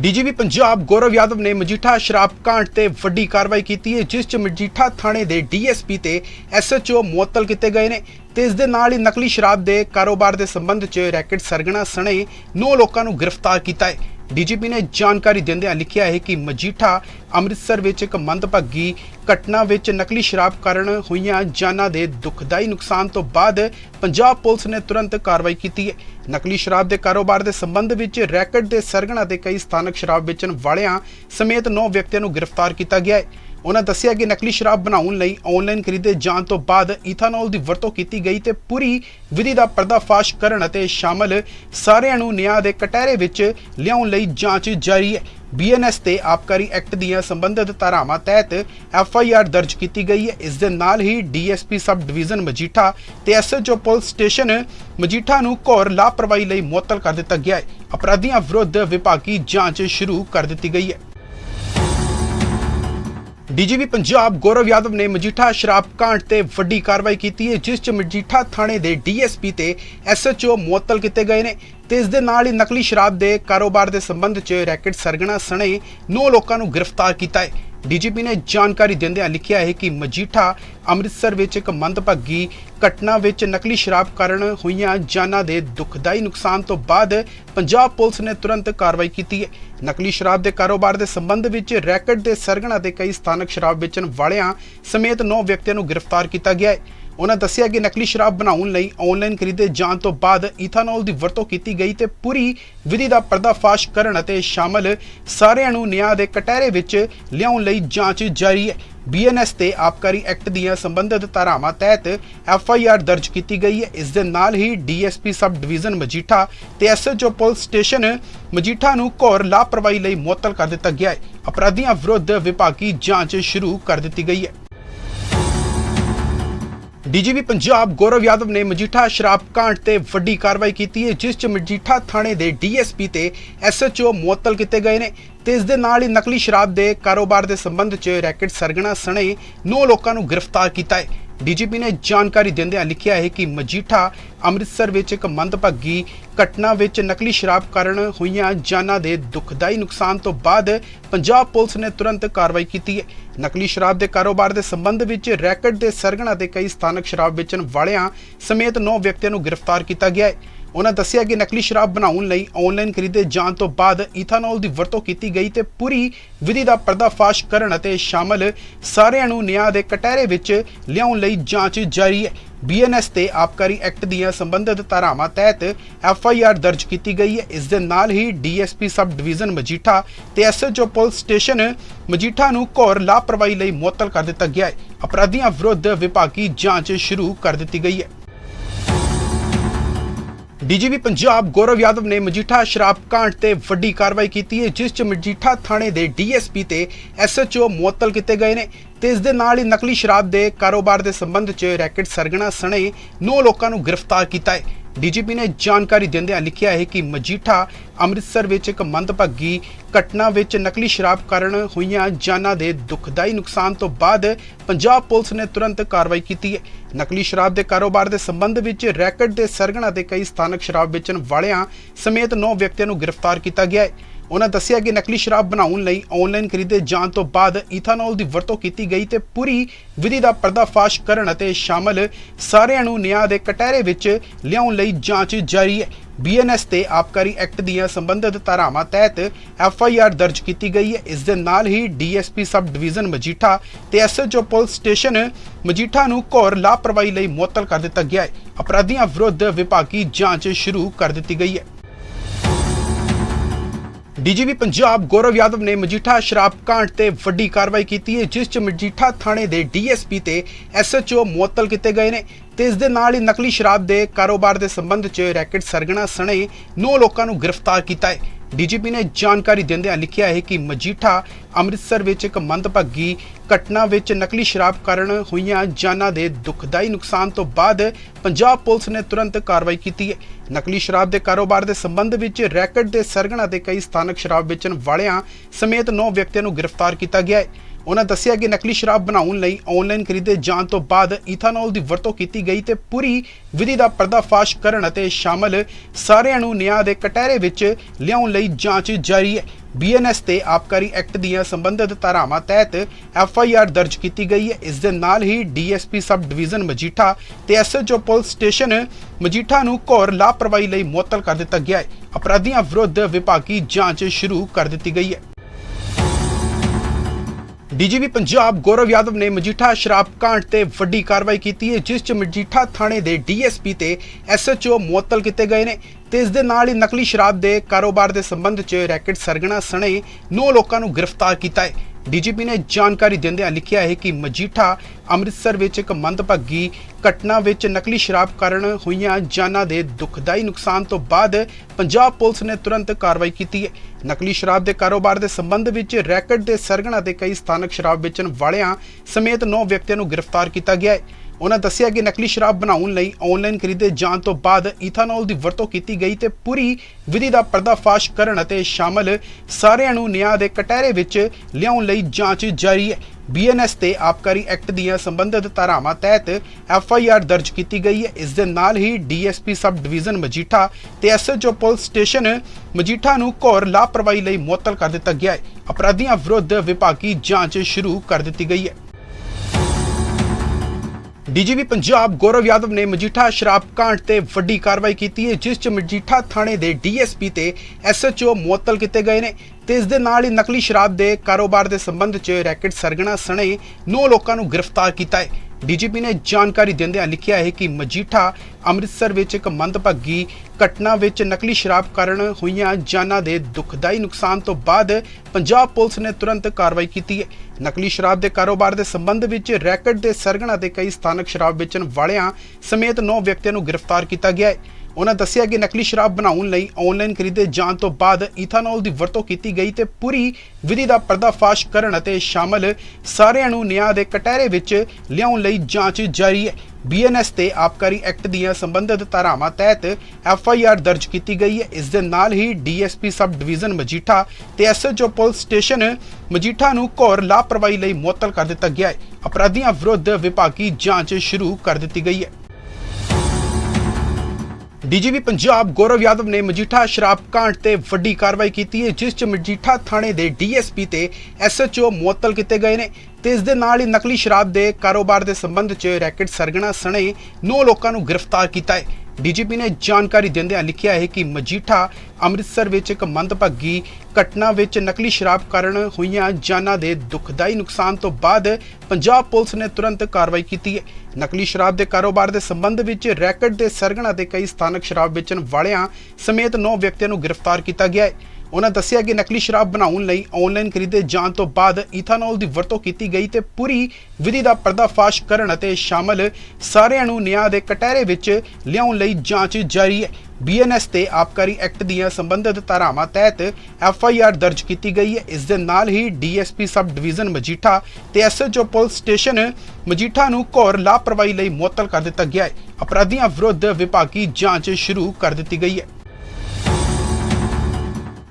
ਡੀਜੀਪੀ ਪੰਜਾਬ ਗੌਰਵ ਯਾਦਵ ਨੇ ਮਜੀਠਾ ਸ਼ਰਾਬ ਕਾਂਡ ਤੇ ਵੱਡੀ ਕਾਰਵਾਈ ਕੀਤੀ ਹੈ, ਜਿਸ ਚ ਮਜੀਠਾ ਥਾਣੇ ਦੇ ਡੀਐਸਪੀ ਤੇ ਐਸਐਚਓ ਮੁਅੱਤਲ ਕੀਤੇ ਗਏ ਨੇ ਤੇ ਇਸ ਦੇ ਨਾਲ ਹੀ ਨਕਲੀ ਸ਼ਰਾਬ ਦੇ ਕਾਰੋਬਾਰ ਦੇ ਸੰਬੰਧ ਚ ਰੈਕਟ ਸਰਗਣਾ ਸਣੇ 9 ਲੋਕਾਂ ਨੂੰ ਗ੍ਰਿਫਤਾਰ ਕੀਤਾ ਹੈ। ਡੀਜੀਪੀ ਨੇ ਜਾਣਕਾਰੀ ਦਿੰਦਿਆਂ ਲਿਖਿਆ ਹੈ ਕਿ ਮਜੀਠਾ ਅੰਮ੍ਰਿਤਸਰ ਵਿੱਚ ਇੱਕ ਮੰਦਭਾਗੀ ਘਟਨਾ ਵਿੱਚ ਨਕਲੀ ਸ਼ਰਾਬ ਕਾਰਨ ਹੋਈਆਂ ਜਾਨਾਂ ਦੇ ਦੁਖਦਾਈ ਨੁਕਸਾਨ ਤੋਂ ਬਾਅਦ ਪੰਜਾਬ ਪੁਲਿਸ ਨੇ ਤੁਰੰਤ ਕਾਰਵਾਈ ਕੀਤੀ ਹੈ। ਨਕਲੀ ਸ਼ਰਾਬ ਦੇ ਕਾਰੋਬਾਰ ਦੇ ਸੰਬੰਧ ਵਿੱਚ ਰੈਕਟ ਦੇ ਸਰਗਣਾ ਤੇ ਕਈ ਸਥਾਨਕ ਸ਼ਰਾਬ ਵੇਚਣ ਵਾਲਿਆਂ ਸਮੇਤ 9 ਵਿਅਕਤੀਆਂ ਨੂੰ ਗ੍ਰਿਫਤਾਰ ਕੀਤਾ ਗਿਆ ਹੈ। ਉਹਨਾਂ ਦੱਸਿਆ ਕਿ ਨਕਲੀ ਸ਼ਰਾਬ ਬਣਾਉਣ ਲਈ ਆਨਲਾਈਨ ਖਰੀਦੇ ਜਾਣ ਤੋਂ ਬਾਅਦ ਇਥਾਨੋਲ ਦੀ ਵਰਤੋਂ ਕੀਤੀ ਗਈ ਤੇ ਪੂਰੀ ਵਿਧੀ ਦਾ ਪਰਦਾਫਾਸ਼ ਕਰਨ ਅਤੇ ਸ਼ਾਮਲ ਸਾਰਿਆਂ ਨੂੰ ਨਿਆਂ ਦੇ ਕਟਹਿਰੇ ਵਿੱਚ ਲਿਆਉਣ ਲਈ ਜਾਂਚ ਜਾਰੀ ਹੈ। ਬੀਐਨਐਸ ਤੇ ਆਬਕਾਰੀ ਐਕਟ ਦੀਆਂ ਸੰਬੰਧਿਤ ਧਾਰਾਵਾਂ ਤਹਿਤ ਐਫਆਈਆਰ ਦਰਜ ਕੀਤੀ ਗਈ ਹੈ। ਇਸ ਦੇ ਨਾਲ ਹੀ ਡੀਐਸਪੀ ਸਬ ਡਿਵੀਜ਼ਨ ਮਜੀਠਾ ਤੇ ਐਸਐਚਓ ਪੁਲਿਸ ਸਟੇਸ਼ਨ ਮਜੀਠਾ ਨੂੰ ਘੋਰ ਲਾਪਰਵਾਹੀ ਲਈ ਮੁਅੱਤਲ ਕਰ ਦਿੱਤਾ ਗਿਆ ਹੈ। ਅਪਰਾਧੀਆਂ ਵਿਰੁੱਧ ਵਿਭਾਗੀ ਜਾਂਚ ਸ਼ੁਰੂ ਕਰ ਦਿੱਤੀ ਗਈ ਹੈ। ਡੀਜੀਪੀ ਪੰਜਾਬ ਗੌਰਵ ਯਾਦਵ ਨੇ ਮਜੀਠਾ ਸ਼ਰਾਬ ਕਾਂਡ ਤੇ ਵੱਡੀ ਕਾਰਵਾਈ ਕੀਤੀ ਹੈ, ਜਿਸ ਚ ਮਜੀਠਾ ਥਾਣੇ ਦੇ ਡੀਐਸਪੀ ਤੇ ਐਸਐਚਓ ਮੁਅੱਤਲ ਕੀਤੇ ਗਏ ਨੇ ਤੇ ਇਸ ਦੇ ਨਾਲ ਹੀ ਨਕਲੀ ਸ਼ਰਾਬ ਦੇ ਕਾਰੋਬਾਰ ਦੇ ਸੰਬੰਧ ਚ ਰੈਕਟ ਸਰਗਣਾ ਸਣੇ 9 ਲੋਕਾਂ ਨੂੰ ਗ੍ਰਿਫਤਾਰ ਕੀਤਾ ਹੈ। ਡੀਜੀਪੀ ਨੇ ਜਾਣਕਾਰੀ ਦਿੰਦਿਆਂ ਲਿਖਿਆ ਹੈ ਕਿ ਮਜੀਠਾ ਅੰਮ੍ਰਿਤਸਰ ਵਿੱਚ ਇੱਕ ਮੰਦਭਾਗੀ ਘਟਨਾ ਵਿੱਚ ਨਕਲੀ ਸ਼ਰਾਬ ਕਾਰਨ ਹੋਈਆਂ ਜਾਨਾਂ ਦੇ ਦੁਖਦਾਈ ਨੁਕਸਾਨ ਤੋਂ ਬਾਅਦ ਪੰਜਾਬ ਪੁਲਿਸ ਨੇ ਤੁਰੰਤ ਕਾਰਵਾਈ ਕੀਤੀ ਹੈ। ਨਕਲੀ ਸ਼ਰਾਬ ਦੇ ਕਾਰੋਬਾਰ ਦੇ ਸੰਬੰਧ ਵਿੱਚ ਰੈਕਟ ਦੇ ਸਰਗਣਾ ਤੇ ਕਈ ਸਥਾਨਕ ਸ਼ਰਾਬ ਵੇਚਣ ਵਾਲਿਆਂ ਸਮੇਤ 9 ਵਿਅਕਤੀਆਂ ਨੂੰ ਗ੍ਰਿਫਤਾਰ ਕੀਤਾ ਗਿਆ ਹੈ। ਉਹਨਾਂ ਦੱਸਿਆ ਕਿ ਨਕਲੀ ਸ਼ਰਾਬ ਬਣਾਉਣ ਲਈ ਆਨਲਾਈਨ ਖਰੀਦੇ ਜਾਣ ਤੋਂ ਬਾਅਦ ਇਥਾਨੋਲ ਦੀ ਵਰਤੋਂ ਕੀਤੀ ਗਈ ਤੇ ਪੂਰੀ ਵਿਧੀ ਦਾ ਪਰਦਾਫਾਸ਼ ਕਰਨ ਅਤੇ ਸ਼ਾਮਲ ਸਾਰਿਆਂ ਨੂੰ ਨਿਆਂ ਦੇ ਕਟਹਿਰੇ ਵਿੱਚ ਲਿਆਉਣ ਲਈ ਜਾਂਚ ਜਾਰੀ ਹੈ। ਬੀਐਨਐਸ ਤੇ ਆਬਕਾਰੀ ਐਕਟ ਦੀਆਂ ਸੰਬੰਧਿਤ ਧਾਰਾਵਾਂ ਤਹਿਤ ਐਫਆਈਆਰ ਦਰਜ ਕੀਤੀ ਗਈ ਹੈ। ਇਸ ਦੇ ਨਾਲ ਹੀ ਡੀਐਸਪੀ ਸਬ ਡਿਵੀਜ਼ਨ ਮਜੀਠਾ ਤੇ ਐਸਐਚਓ ਪੁਲਿਸ ਸਟੇਸ਼ਨ ਮਜੀਠਾ ਨੂੰ ਘੋਰ ਲਾਪਰਵਾਹੀ ਲਈ ਮੁਅੱਤਲ ਕਰ ਦਿੱਤਾ ਗਿਆ ਹੈ। ਅਪਰਾਧੀਆਂ ਵਿਰੁੱਧ ਵਿਭਾਗੀ ਜਾਂਚ ਸ਼ੁਰੂ ਕਰ ਦਿੱਤੀ ਗਈ ਹੈ। ਡੀਜੀਪੀ ਪੰਜਾਬ ਗੌਰਵ ਯਾਦਵ ਨੇ ਮਜੀਠਾ ਸ਼ਰਾਬ ਕਾਂਡ ਤੇ ਵੱਡੀ ਕਾਰਵਾਈ ਕੀਤੀ ਹੈ, ਜਿਸ ਚ ਮਜੀਠਾ ਥਾਣੇ ਦੇ ਡੀਐਸਪੀ ਤੇ ਐਸਐਚਓ ਮੁਅੱਤਲ ਕੀਤੇ ਗਏ ਨੇ ਤੇ ਇਸ ਦੇ ਨਾਲ ਹੀ ਨਕਲੀ ਸ਼ਰਾਬ ਦੇ ਕਾਰੋਬਾਰ ਦੇ ਸੰਬੰਧ ਚ ਰੈਕਟ ਸਰਗਣਾ ਸਣੇ 9 ਲੋਕਾਂ ਨੂੰ ਗ੍ਰਿਫਤਾਰ ਕੀਤਾ ਹੈ। ਡੀਜੀਪੀ ਨੇ ਜਾਣਕਾਰੀ ਦਿੰਦਿਆਂ ਲਿਖਿਆ ਹੈ ਕਿ ਮਜੀਠਾ ਅੰਮ੍ਰਿਤਸਰ ਵਿੱਚ ਇੱਕ ਮੰਦਭਾਗੀ ਘਟਨਾ ਵਿੱਚ ਨਕਲੀ ਸ਼ਰਾਬ ਕਾਰਨ ਹੋਈਆਂ ਜਾਨਾਂ ਦੇ ਦੁਖਦਾਈ ਨੁਕਸਾਨ ਤੋਂ ਬਾਅਦ ਪੰਜਾਬ ਪੁਲਿਸ ਨੇ ਤੁਰੰਤ ਕਾਰਵਾਈ ਕੀਤੀ ਹੈ। ਨਕਲੀ ਸ਼ਰਾਬ ਦੇ ਕਾਰੋਬਾਰ ਦੇ ਸੰਬੰਧ ਵਿੱਚ ਰੈਕਟ ਦੇ ਸਰਗਣਾ ਤੇ ਕਈ ਸਥਾਨਕ ਸ਼ਰਾਬ ਵੇਚਣ ਵਾਲਿਆਂ ਸਮੇਤ 9 ਵਿਅਕਤੀਆਂ ਨੂੰ ਗ੍ਰਿਫਤਾਰ ਕੀਤਾ ਗਿਆ ਹੈ। ਉਹਨਾਂ ਦੱਸਿਆ ਕਿ ਨਕਲੀ ਸ਼ਰਾਬ ਬਣਾਉਣ ਲਈ ਆਨਲਾਈਨ ਖਰੀਦੇ ਜਾਣ ਤੋਂ ਬਾਅਦ ਇਥਾਨੋਲ ਦੀ ਵਰਤੋਂ ਕੀਤੀ ਗਈ ਤੇ ਪੂਰੀ ਵਿਧੀ ਦਾ ਪਰਦਾਫਾਸ਼ ਕਰਨ ਅਤੇ ਸ਼ਾਮਲ ਸਾਰਿਆਂ ਨੂੰ ਨਿਆਂ ਦੇ ਕਟਹਿਰੇ ਵਿੱਚ ਲਿਆਉਣ ਲਈ ਜਾਂਚ ਜਾਰੀ ਹੈ। ਬੀਐਨਐਸ ਤੇ ਆਬਕਾਰੀ ਐਕਟ ਦੀਆਂ ਸੰਬੰਧਿਤ ਧਾਰਾਵਾਂ ਤਹਿਤ ਐਫਆਈਆਰ ਦਰਜ ਕੀਤੀ ਗਈ ਹੈ। ਇਸ ਦੇ ਨਾਲ ਹੀ ਡੀਐਸਪੀ ਸਬ ਡਿਵੀਜ਼ਨ ਮਜੀਠਾ ਤੇ ਐਸਐਚਓ ਪੁਲਿਸ ਸਟੇਸ਼ਨ ਮਜੀਠਾ ਨੂੰ ਘੋਰ ਲਾਪਰਵਾਹੀ ਲਈ ਮੁਅੱਤਲ ਕਰ ਦਿੱਤਾ ਗਿਆ ਹੈ। ਅਪਰਾਧੀਆਂ ਵਿਰੁੱਧ ਵਿਭਾਗੀ ਜਾਂਚ ਸ਼ੁਰੂ ਕਰ ਦਿੱਤੀ ਗਈ ਹੈ। ਡੀਜੀਪੀ ਪੰਜਾਬ ਗੌਰਵ ਯਾਦਵ ਨੇ ਮਜੀਠਾ ਸ਼ਰਾਬ ਕਾਂਡ ਤੇ ਵੱਡੀ ਕਾਰਵਾਈ ਕੀਤੀ ਹੈ, ਜਿਸ ਚ ਮਜੀਠਾ ਥਾਣੇ ਦੇ ਡੀਐਸਪੀ ਤੇ ਐਸਐਚਓ ਮੁਅੱਤਲ ਕੀਤੇ ਗਏ ਨੇ ਤੇ ਇਸ ਦੇ ਨਾਲ ਹੀ ਨਕਲੀ ਸ਼ਰਾਬ ਦੇ ਕਾਰੋਬਾਰ ਦੇ ਸੰਬੰਧ ਚ ਰੈਕਟ ਸਰਗਣਾ ਸਣੇ 9 ਲੋਕਾਂ ਨੂੰ ਗ੍ਰਿਫਤਾਰ ਕੀਤਾ ਹੈ। ਡੀਜੀਪੀ ਨੇ ਜਾਣਕਾਰੀ ਦਿੰਦਿਆਂ ਲਿਖਿਆ ਹੈ ਕਿ ਮਜੀਠਾ ਅੰਮ੍ਰਿਤਸਰ ਵਿੱਚ ਇੱਕ ਮੰਦਭਾਗੀ ਘਟਨਾ ਵਿੱਚ ਨਕਲੀ ਸ਼ਰਾਬ ਕਾਰਨ ਹੋਈਆਂ ਜਾਨਾਂ ਦੇ ਦੁਖਦਾਈ ਨੁਕਸਾਨ ਤੋਂ ਬਾਅਦ ਪੰਜਾਬ ਪੁਲਿਸ ਨੇ ਤੁਰੰਤ ਕਾਰਵਾਈ ਕੀਤੀ ਹੈ। ਨਕਲੀ ਸ਼ਰਾਬ ਦੇ ਕਾਰੋਬਾਰ ਦੇ ਸੰਬੰਧ ਵਿੱਚ ਰੈਕਟ ਦੇ ਸਰਗਣਾ ਤੇ ਕਈ ਸਥਾਨਕ ਸ਼ਰਾਬ ਵੇਚਣ ਵਾਲਿਆਂ ਸਮੇਤ 9 ਵਿਅਕਤੀਆਂ ਨੂੰ ਗ੍ਰਿਫਤਾਰ ਕੀਤਾ ਗਿਆ ਹੈ। ਉਹਨਾਂ ਦੱਸਿਆ ਕਿ ਨਕਲੀ ਸ਼ਰਾਬ ਬਣਾਉਣ ਲਈ ਆਨਲਾਈਨ ਖਰੀਦੇ ਜਾਣ ਤੋਂ ਬਾਅਦ ਇਥਾਨੋਲ ਦੀ ਵਰਤੋਂ ਕੀਤੀ ਗਈ ਤੇ ਪੂਰੀ ਵਿਧੀ ਦਾ ਪਰਦਾਫਾਸ਼ ਕਰਨ ਅਤੇ ਸ਼ਾਮਲ ਸਾਰਿਆਂ ਨੂੰ ਨਿਆਂ ਦੇ ਕਟਹਿਰੇ ਵਿੱਚ ਲਿਆਉਣ ਲਈ ਜਾਂਚ ਜਾਰੀ ਹੈ। ਬੀਐਨਐਸ ਤੇ ਆਬਕਾਰੀ ਐਕਟ ਦੀਆਂ ਸੰਬੰਧਿਤ ਧਾਰਾਵਾਂ ਤਹਿਤ ਐਫਆਈਆਰ ਦਰਜ ਕੀਤੀ ਗਈ ਹੈ। ਇਸ ਦੇ ਨਾਲ ਹੀ ਡੀਐਸਪੀ ਸਬ ਡਿਵੀਜ਼ਨ ਮਜੀਠਾ ਤੇ ਐਸਐਚਓ ਪੁਲਿਸ ਸਟੇਸ਼ਨ ਮਜੀਠਾ ਨੂੰ ਘੋਰ ਲਾਪਰਵਾਹੀ ਲਈ ਮੁਅੱਤਲ ਕਰ ਦਿੱਤਾ ਗਿਆ ਹੈ। ਅਪਰਾਧੀਆਂ ਵਿਰੁੱਧ ਵਿਭਾਗੀ ਜਾਂਚ ਸ਼ੁਰੂ ਕਰ ਦਿੱਤੀ ਗਈ ਹੈ। ਡੀਜੀਪੀ ਪੰਜਾਬ ਗੌਰਵ ਯਾਦਵ ਨੇ ਮਜੀਠਾ ਸ਼ਰਾਬ ਕਾਂਡ ਤੇ ਵੱਡੀ ਕਾਰਵਾਈ ਕੀਤੀ ਹੈ, ਜਿਸ ਚ ਮਜੀਠਾ ਥਾਣੇ ਦੇ ਡੀਐਸਪੀ ਤੇ ਐਸਐਚਓ ਮੁਅੱਤਲ ਕੀਤੇ ਗਏ ਨੇ ਤੇ ਇਸ ਦੇ ਨਾਲ ਹੀ ਨਕਲੀ ਸ਼ਰਾਬ ਦੇ ਕਾਰੋਬਾਰ ਦੇ ਸੰਬੰਧ ਚ ਰੈਕਟ ਸਰਗਣਾ ਸਣੇ 9 ਲੋਕਾਂ ਨੂੰ ਗ੍ਰਿਫਤਾਰ ਕੀਤਾ ਹੈ। ਡੀਜੀਪੀ ਨੇ ਜਾਣਕਾਰੀ ਦਿੰਦਿਆਂ ਲਿਖਿਆ ਹੈ ਕਿ ਮਜੀਠਾ ਅੰਮ੍ਰਿਤਸਰ ਵਿੱਚ ਇੱਕ ਮੰਦਭਾਗੀ ਘਟਨਾ ਵਿੱਚ ਨਕਲੀ ਸ਼ਰਾਬ ਕਾਰਨ ਹੋਈਆਂ ਜਾਨਾਂ ਦੇ ਦੁਖਦਾਈ ਨੁਕਸਾਨ ਤੋਂ ਬਾਅਦ ਪੰਜਾਬ ਪੁਲਿਸ ਨੇ ਤੁਰੰਤ ਕਾਰਵਾਈ ਕੀਤੀ ਹੈ। ਨਕਲੀ ਸ਼ਰਾਬ ਦੇ ਕਾਰੋਬਾਰ ਦੇ ਸੰਬੰਧ ਵਿੱਚ ਰੈਕਟ ਦੇ ਸਰਗਣਾ ਤੇ ਕਈ ਸਥਾਨਕ ਸ਼ਰਾਬ ਵੇਚਣ ਵਾਲਿਆਂ ਸਮੇਤ 9 ਵਿਅਕਤੀਆਂ ਨੂੰ ਗ੍ਰਿਫਤਾਰ ਕੀਤਾ ਗਿਆ ਹੈ। ਉਹਨਾਂ ਦੱਸਿਆ ਕਿ ਨਕਲੀ ਸ਼ਰਾਬ ਬਣਾਉਣ ਲਈ ਆਨਲਾਈਨ ਖਰੀਦੇ ਜਾਣ ਤੋਂ ਬਾਅਦ ਇਥਾਨੋਲ ਦੀ ਵਰਤੋਂ ਕੀਤੀ ਗਈ ਤੇ ਪੂਰੀ ਵਿਧੀ ਦਾ ਪਰਦਾਫਾਸ਼ ਕਰਨ ਅਤੇ ਸ਼ਾਮਲ ਸਾਰਿਆਂ ਨੂੰ ਨਿਆਂ ਦੇ ਕਟਹਿਰੇ ਵਿੱਚ ਲਿਆਉਣ ਲਈ ਜਾਂਚ ਜਾਰੀ ਹੈ। ਬੀਐਨਐਸ ਤੇ ਆਬਕਾਰੀ ਐਕਟ ਦੀਆਂ ਸੰਬੰਧਿਤ ਧਾਰਾਵਾਂ ਤਹਿਤ ਐਫਆਈਆਰ ਦਰਜ ਕੀਤੀ ਗਈ ਹੈ। ਇਸ ਦੇ ਨਾਲ ਹੀ ਡੀਐਸਪੀ ਸਬ ਡਿਵੀਜ਼ਨ ਮਜੀਠਾ ਤੇ ਐਸਐਚਓ ਪੁਲਿਸ ਸਟੇਸ਼ਨ ਮਜੀਠਾ ਨੂੰ ਘੋਰ ਲਾਪਰਵਾਹੀ ਲਈ ਮੁਅੱਤਲ ਕਰ ਦਿੱਤਾ ਗਿਆ ਹੈ। ਅਪਰਾਧੀਆਂ ਵਿਰੁੱਧ ਵਿਭਾਗੀ ਜਾਂਚ ਸ਼ੁਰੂ ਕਰ ਦਿੱਤੀ ਗਈ ਹੈ। ਡੀਜੀਪੀ ਪੰਜਾਬ ਗੌਰਵ ਯਾਦਵ ਨੇ ਮਜੀਠਾ ਸ਼ਰਾਬ ਕਾਂਡ ਤੇ ਵੱਡੀ ਕਾਰਵਾਈ ਕੀਤੀ ਹੈ, ਜਿਸ ਚ ਮਜੀਠਾ ਥਾਣੇ ਦੇ ਡੀਐਸਪੀ ਤੇ ਐਸਐਚਓ ਮੁਅੱਤਲ ਕੀਤੇ ਗਏ ਨੇ ਤੇ ਇਸ ਦੇ ਨਾਲ ਹੀ ਨਕਲੀ ਸ਼ਰਾਬ ਦੇ ਕਾਰੋਬਾਰ ਦੇ ਸੰਬੰਧ ਚ ਰੈਕਟ ਸਰਗਣਾ ਸਣੇ 9 ਲੋਕਾਂ ਨੂੰ ਗ੍ਰਿਫਤਾਰ ਕੀਤਾ ਹੈ। ਡੀਜੀਪੀ ਨੇ ਜਾਣਕਾਰੀ ਦਿੰਦਿਆਂ ਲਿਖਿਆ ਹੈ ਕਿ ਮਜੀਠਾ ਅੰਮ੍ਰਿਤਸਰ ਵਿੱਚ ਇੱਕ ਮੰਦਭਾਗੀ ਘਟਨਾ ਵਿੱਚ ਨਕਲੀ ਸ਼ਰਾਬ ਕਾਰਨ ਹੋਈਆਂ ਜਾਨਾਂ ਦੇ ਦੁਖਦਾਈ ਨੁਕਸਾਨ ਤੋਂ ਬਾਅਦ ਪੰਜਾਬ ਪੁਲਿਸ ਨੇ ਤੁਰੰਤ ਕਾਰਵਾਈ ਕੀਤੀ ਹੈ। ਨਕਲੀ ਸ਼ਰਾਬ ਦੇ ਕਾਰੋਬਾਰ ਦੇ ਸੰਬੰਧ ਵਿੱਚ ਰੈਕਟ ਦੇ ਸਰਗਣਾ ਤੇ ਕਈ ਸਥਾਨਕ ਸ਼ਰਾਬ ਵੇਚਣ ਵਾਲਿਆਂ ਸਮੇਤ 9 ਵਿਅਕਤੀਆਂ ਨੂੰ ਗ੍ਰਿਫਤਾਰ ਕੀਤਾ ਗਿਆ ਹੈ। ਉਹਨਾਂ ਦੱਸਿਆ ਕਿ ਨਕਲੀ ਸ਼ਰਾਬ ਬਣਾਉਣ ਲਈ ਆਨਲਾਈਨ ਖਰੀਦੇ ਜਾਣ ਤੋਂ ਬਾਅਦ ਇਥਾਨੋਲ ਦੀ ਵਰਤੋਂ ਕੀਤੀ ਗਈ ਤੇ ਪੂਰੀ ਵਿਧੀ ਦਾ ਪਰਦਾਫਾਸ਼ ਕਰਨ ਅਤੇ ਸ਼ਾਮਲ ਸਾਰਿਆਂ ਨੂੰ ਨਿਆਂ ਦੇ ਕਟਹਿਰੇ ਵਿੱਚ ਲਿਆਉਣ ਲਈ ਜਾਂਚ ਜਾਰੀ ਹੈ। ਬੀਐਨਐਸ ਤੇ ਆਬਕਾਰੀ ਐਕਟ ਦੀਆਂ ਸੰਬੰਧਿਤ ਧਾਰਾਵਾਂ ਤਹਿਤ ਐਫਆਈਆਰ ਦਰਜ ਕੀਤੀ ਗਈ ਹੈ। ਇਸ ਦੇ ਨਾਲ ਹੀ ਡੀਐਸਪੀ ਸਬ ਡਿਵੀਜ਼ਨ ਮਜੀਠਾ ਤੇ ਐਸਐਚਓ ਪੁਲਿਸ ਸਟੇਸ਼ਨ ਮਜੀਠਾ ਨੂੰ ਘੋਰ ਲਾਪਰਵਾਹੀ ਲਈ ਮੁਅੱਤਲ ਕਰ ਦਿੱਤਾ ਗਿਆ ਹੈ। ਅਪਰਾਧੀਆਂ ਵਿਰੁੱਧ ਵਿਭਾਗੀ ਜਾਂਚ ਸ਼ੁਰੂ ਕਰ ਦਿੱਤੀ ਗਈ ਹੈ। ਡੀਜੀਪੀ ਪੰਜਾਬ ਗੌਰਵ ਯਾਦਵ ਨੇ ਮਜੀਠਾ ਸ਼ਰਾਬ ਕਾਂਡ ਤੇ ਵੱਡੀ ਕਾਰਵਾਈ ਕੀਤੀ ਹੈ, ਜਿਸ ਚ ਮਜੀਠਾ ਥਾਣੇ ਦੇ ਡੀਐਸਪੀ ਤੇ ਐਸਐਚਓ ਮੁਅੱਤਲ ਕੀਤੇ ਗਏ ਨੇ ਤੇ ਇਸ ਦੇ ਨਾਲ ਹੀ ਨਕਲੀ ਸ਼ਰਾਬ ਦੇ ਕਾਰੋਬਾਰ ਦੇ ਸੰਬੰਧ ਚ ਰੈਕਟ ਸਰਗਣਾ ਸਣੇ 9 ਲੋਕਾਂ ਨੂੰ ਗ੍ਰਿਫਤਾਰ ਕੀਤਾ ਹੈ। ਡੀਜੀਪੀ ਨੇ ਜਾਣਕਾਰੀ ਦਿੰਦਿਆਂ ਲਿਖਿਆ ਹੈ ਕਿ ਮਜੀਠਾ ਅੰਮ੍ਰਿਤਸਰ ਵਿੱਚ ਇੱਕ ਮੰਦਭਾਗੀ ਘਟਨਾ ਵਿੱਚ ਨਕਲੀ ਸ਼ਰਾਬ ਕਾਰਨ ਹੋਈਆਂ ਜਾਨਾਂ ਦੇ ਦੁਖਦਾਈ ਨੁਕਸਾਨ ਤੋਂ ਬਾਅਦ ਪੰਜਾਬ ਪੁਲਿਸ ਨੇ ਤੁਰੰਤ ਕਾਰਵਾਈ ਕੀਤੀ ਹੈ। ਨਕਲੀ ਸ਼ਰਾਬ ਦੇ ਕਾਰੋਬਾਰ ਦੇ ਸੰਬੰਧ ਵਿੱਚ ਰੈਕਟ ਦੇ ਸਰਗਣਾ ਤੇ ਕਈ ਸਥਾਨਕ ਸ਼ਰਾਬ ਵੇਚਣ ਵਾਲਿਆਂ ਸਮੇਤ 9 ਵਿਅਕਤੀਆਂ ਨੂੰ ਗ੍ਰਿਫਤਾਰ ਕੀਤਾ ਗਿਆ ਹੈ। ਉਹਨਾਂ ਦੱਸਿਆ ਕਿ ਨਕਲੀ ਸ਼ਰਾਬ ਬਣਾਉਣ ਲਈ ਆਨਲਾਈਨ ਖਰੀਦੇ ਜਾਣ ਤੋਂ ਬਾਅਦ ਇਥਾਨੋਲ ਦੀ ਵਰਤੋਂ ਕੀਤੀ ਗਈ ਤੇ ਪੂਰੀ ਵਿਧੀ ਦਾ ਪਰਦਾਫਾਸ਼ ਕਰਨ ਅਤੇ ਸ਼ਾਮਲ ਸਾਰਿਆਂ ਨੂੰ ਨਿਆਂ ਦੇ ਕਟਹਿਰੇ ਵਿੱਚ ਲਿਆਉਣ ਲਈ ਜਾਂਚ ਜਾਰੀ ਹੈ। ਬੀਐਨਐਸ ਤੇ ਆਬਕਾਰੀ ਐਕਟ ਦੀਆਂ ਸੰਬੰਧਿਤ ਧਾਰਾਵਾਂ ਤਹਿਤ ਐਫਆਈਆਰ ਦਰਜ ਕੀਤੀ ਗਈ ਹੈ। ਇਸ ਦੇ ਨਾਲ ਹੀ ਡੀਐਸਪੀ ਸਬ ਡਿਵੀਜ਼ਨ ਮਜੀਠਾ ਤੇ ਐਸਐਚਓ ਪੁਲਿਸ ਸਟੇਸ਼ਨ ਮਜੀਠਾ ਨੂੰ ਘੋਰ ਲਾਪਰਵਾਹੀ ਲਈ ਮੁਅੱਤਲ ਕਰ ਦਿੱਤਾ ਗਿਆ ਹੈ। ਅਪਰਾਧੀਆਂ ਵਿਰੁੱਧ ਵਿਭਾਗੀ ਜਾਂਚ ਸ਼ੁਰੂ ਕਰ ਦਿੱਤੀ ਗਈ ਹੈ। ਡੀਜੀਪੀ ਪੰਜਾਬ ਗੌਰਵ ਯਾਦਵ ਨੇ ਮਜੀਠਾ ਸ਼ਰਾਬ ਕਾਂਡ ਤੇ ਵੱਡੀ ਕਾਰਵਾਈ ਕੀਤੀ ਹੈ, ਜਿਸ ਚ ਮਜੀਠਾ ਥਾਣੇ ਦੇ ਡੀਐਸਪੀ ਤੇ ਐਸਐਚਓ ਮੁਅੱਤਲ ਕੀਤੇ ਗਏ ਨੇ ਤੇ ਇਸ ਦੇ ਨਾਲ ਹੀ ਨਕਲੀ ਸ਼ਰਾਬ ਦੇ ਕਾਰੋਬਾਰ ਦੇ ਸੰਬੰਧ ਚ ਰੈਕਟ ਸਰਗਣਾ ਸਣੇ 9 ਲੋਕਾਂ ਨੂੰ ਗ੍ਰਿਫਤਾਰ ਕੀਤਾ ਹੈ। ਡੀਜੀਪੀ ਨੇ ਜਾਣਕਾਰੀ ਦਿੰਦਿਆਂ ਲਿਖਿਆ ਹੈ ਕਿ ਮਜੀਠਾ ਅੰਮ੍ਰਿਤਸਰ ਵਿੱਚ ਇੱਕ ਮੰਦਭਾਗੀ ਘਟਨਾ ਵਿੱਚ ਨਕਲੀ ਸ਼ਰਾਬ ਕਾਰਨ ਹੋਈਆਂ ਜਾਨਾਂ ਦੇ ਦੁਖਦਾਈ ਨੁਕਸਾਨ ਤੋਂ ਬਾਅਦ ਪੰਜਾਬ ਪੁਲਿਸ ਨੇ ਤੁਰੰਤ ਕਾਰਵਾਈ ਕੀਤੀ ਹੈ। ਨਕਲੀ ਸ਼ਰਾਬ ਦੇ ਕਾਰੋਬਾਰ ਦੇ ਸੰਬੰਧ ਵਿੱਚ ਰੈਕਟ ਦੇ ਸਰਗਣਾ ਤੇ ਕਈ ਸਥਾਨਕ ਸ਼ਰਾਬ ਵੇਚਣ ਵਾਲਿਆਂ ਸਮੇਤ 9 ਵਿਅਕਤੀਆਂ ਨੂੰ ਗ੍ਰਿਫਤਾਰ ਕੀਤਾ ਗਿਆ ਹੈ। ਉਹਨਾਂ ਦੱਸਿਆ ਕਿ ਨਕਲੀ ਸ਼ਰਾਬ ਬਣਾਉਣ ਲਈ ਆਨਲਾਈਨ ਖਰੀਦੇ ਜਾਣ ਤੋਂ ਬਾਅਦ ਇਥਾਨੋਲ ਦੀ ਵਰਤੋਂ ਕੀਤੀ ਗਈ ਤੇ ਪੂਰੀ ਵਿਧੀ ਦਾ ਪਰਦਾਫਾਸ਼ ਕਰਨ ਅਤੇ ਸ਼ਾਮਲ ਸਾਰਿਆਂ ਨੂੰ ਨਿਆਂ ਦੇ ਕਟਹਿਰੇ ਵਿੱਚ ਲਿਆਉਣ ਲਈ ਜਾਂਚ ਜਾਰੀ ਹੈ। ਬੀਐਨਐਸ ਤੇ ਆਬਕਾਰੀ ਐਕਟ ਦੀਆਂ ਸੰਬੰਧਿਤ ਧਾਰਾਵਾਂ ਤਹਿਤ ਐਫਆਈਆਰ ਦਰਜ ਕੀਤੀ ਗਈ ਹੈ। ਇਸ ਦੇ ਨਾਲ ਹੀ ਡੀਐਸਪੀ ਸਬ ਡਿਵੀਜ਼ਨ ਮਜੀਠਾ ਤੇ ਐਸਐਚਓ ਪੁਲਿਸ ਸਟੇਸ਼ਨ ਮਜੀਠਾ ਨੂੰ ਘੋਰ ਲਾਪਰਵਾਹੀ ਲਈ ਮੁਅੱਤਲ ਕਰ ਦਿੱਤਾ ਗਿਆ ਹੈ। ਅਪਰਾਧੀਆਂ ਵਿਰੁੱਧ ਵਿਭਾਗੀ ਜਾਂਚ ਸ਼ੁਰੂ ਕਰ ਦਿੱਤੀ ਗਈ ਹੈ।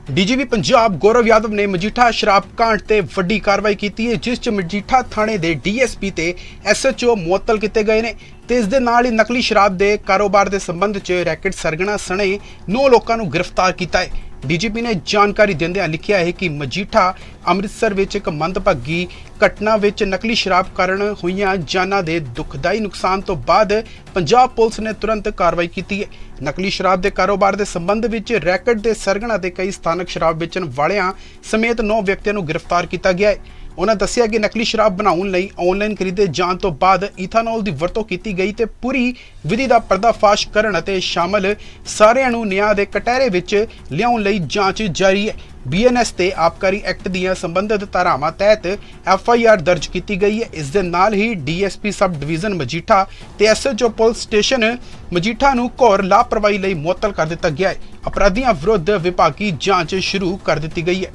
ਡੀਜੀਪੀ ਪੰਜਾਬ ਗੌਰਵ ਯਾਦਵ ਨੇ ਮਜੀਠਾ ਸ਼ਰਾਬ ਕਾਂਡ ਤੇ ਵੱਡੀ ਕਾਰਵਾਈ ਕੀਤੀ ਹੈ, ਜਿਸ ਚ ਮਜੀਠਾ ਥਾਣੇ ਦੇ ਡੀਐਸਪੀ ਤੇ ਐਸਐਚਓ ਮੁਅੱਤਲ ਕੀਤੇ ਗਏ ਨੇ ਤੇ ਇਸ ਦੇ ਨਾਲ ਹੀ ਨਕਲੀ ਸ਼ਰਾਬ ਦੇ ਕਾਰੋਬਾਰ ਦੇ ਸੰਬੰਧ ਚ ਰੈਕਟ ਸਰਗਣਾ ਸਣੇ 9 ਲੋਕਾਂ ਨੂੰ ਗ੍ਰਿਫਤਾਰ ਕੀਤਾ ਹੈ। ਡੀਜੀਪੀ ਨੇ ਜਾਣਕਾਰੀ ਦਿੰਦਿਆਂ ਲਿਖਿਆ ਹੈ ਕਿ ਮਜੀਠਾ ਅੰਮ੍ਰਿਤਸਰ ਵਿੱਚ ਇੱਕ ਮੰਦਭਾਗੀ ਘਟਨਾ ਵਿੱਚ ਨਕਲੀ ਸ਼ਰਾਬ ਕਾਰਨ ਹੋਈਆਂ ਜਾਨਾਂ ਦੇ ਦੁਖਦਾਈ ਨੁਕਸਾਨ ਤੋਂ ਬਾਅਦ ਪੰਜਾਬ ਪੁਲਿਸ ਨੇ ਤੁਰੰਤ ਕਾਰਵਾਈ ਕੀਤੀ ਹੈ। ਨਕਲੀ ਸ਼ਰਾਬ ਦੇ ਕਾਰੋਬਾਰ ਦੇ ਸੰਬੰਧ ਵਿੱਚ ਰੈਕਟ ਦੇ ਸਰਗਣਾ ਤੇ ਕਈ ਸਥਾਨਕ ਸ਼ਰਾਬ ਵੇਚਣ ਵਾਲਿਆਂ ਸਮੇਤ 9 ਵਿਅਕਤੀਆਂ ਨੂੰ ਗ੍ਰਿਫਤਾਰ ਕੀਤਾ ਗਿਆ ਹੈ। ਉਹਨਾਂ ਦੱਸਿਆ ਕਿ ਨਕਲੀ ਸ਼ਰਾਬ ਬਣਾਉਣ ਲਈ ਆਨਲਾਈਨ ਖਰੀਦੇ ਜਾਣ ਤੋਂ ਬਾਅਦ ਈਥਾਨੋਲ ਦੀ ਵਰਤੋਂ ਕੀਤੀ ਗਈ ਤੇ ਪੂਰੀ ਵਿਧੀ ਦਾ ਪਰਦਾਫਾਸ਼ ਕਰਨ ਅਤੇ ਸ਼ਾਮਲ ਸਾਰਿਆਂ ਨੂੰ ਨਿਆਂ ਦੇ ਕਟਹਿਰੇ ਵਿੱਚ ਲਿਆਉਣ ਲਈ ਜਾਂਚ ਜਾਰੀ ਹੈ। ਬੀਐਨਐਸ ਤੇ ਆਬਕਾਰੀ ਐਕਟ ਦੀਆਂ ਸੰਬੰਧਿਤ ਧਾਰਾਵਾਂ ਤਹਿਤ ਐਫਆਈਆਰ ਦਰਜ ਕੀਤੀ ਗਈ ਹੈ। ਇਸ ਦੇ ਨਾਲ ਹੀ ਡੀਐਸਪੀ ਸਬ ਡਿਵੀਜ਼ਨ ਮਜੀਠਾ ਤੇ ਐਸਐਚਓ ਪੁਲਿਸ ਸਟੇਸ਼ਨ ਮਜੀਠਾ ਨੂੰ ਘੋਰ ਲਾਪਰਵਾਹੀ ਲਈ ਮੁਅੱਤਲ ਕਰ ਦਿੱਤਾ ਗਿਆ ਹੈ। ਅਪਰਾਧੀਆਂ ਵਿਰੁੱਧ ਵਿਭਾਗੀ ਜਾਂਚ ਸ਼ੁਰੂ ਕਰ ਦਿੱਤੀ ਗਈ ਹੈ।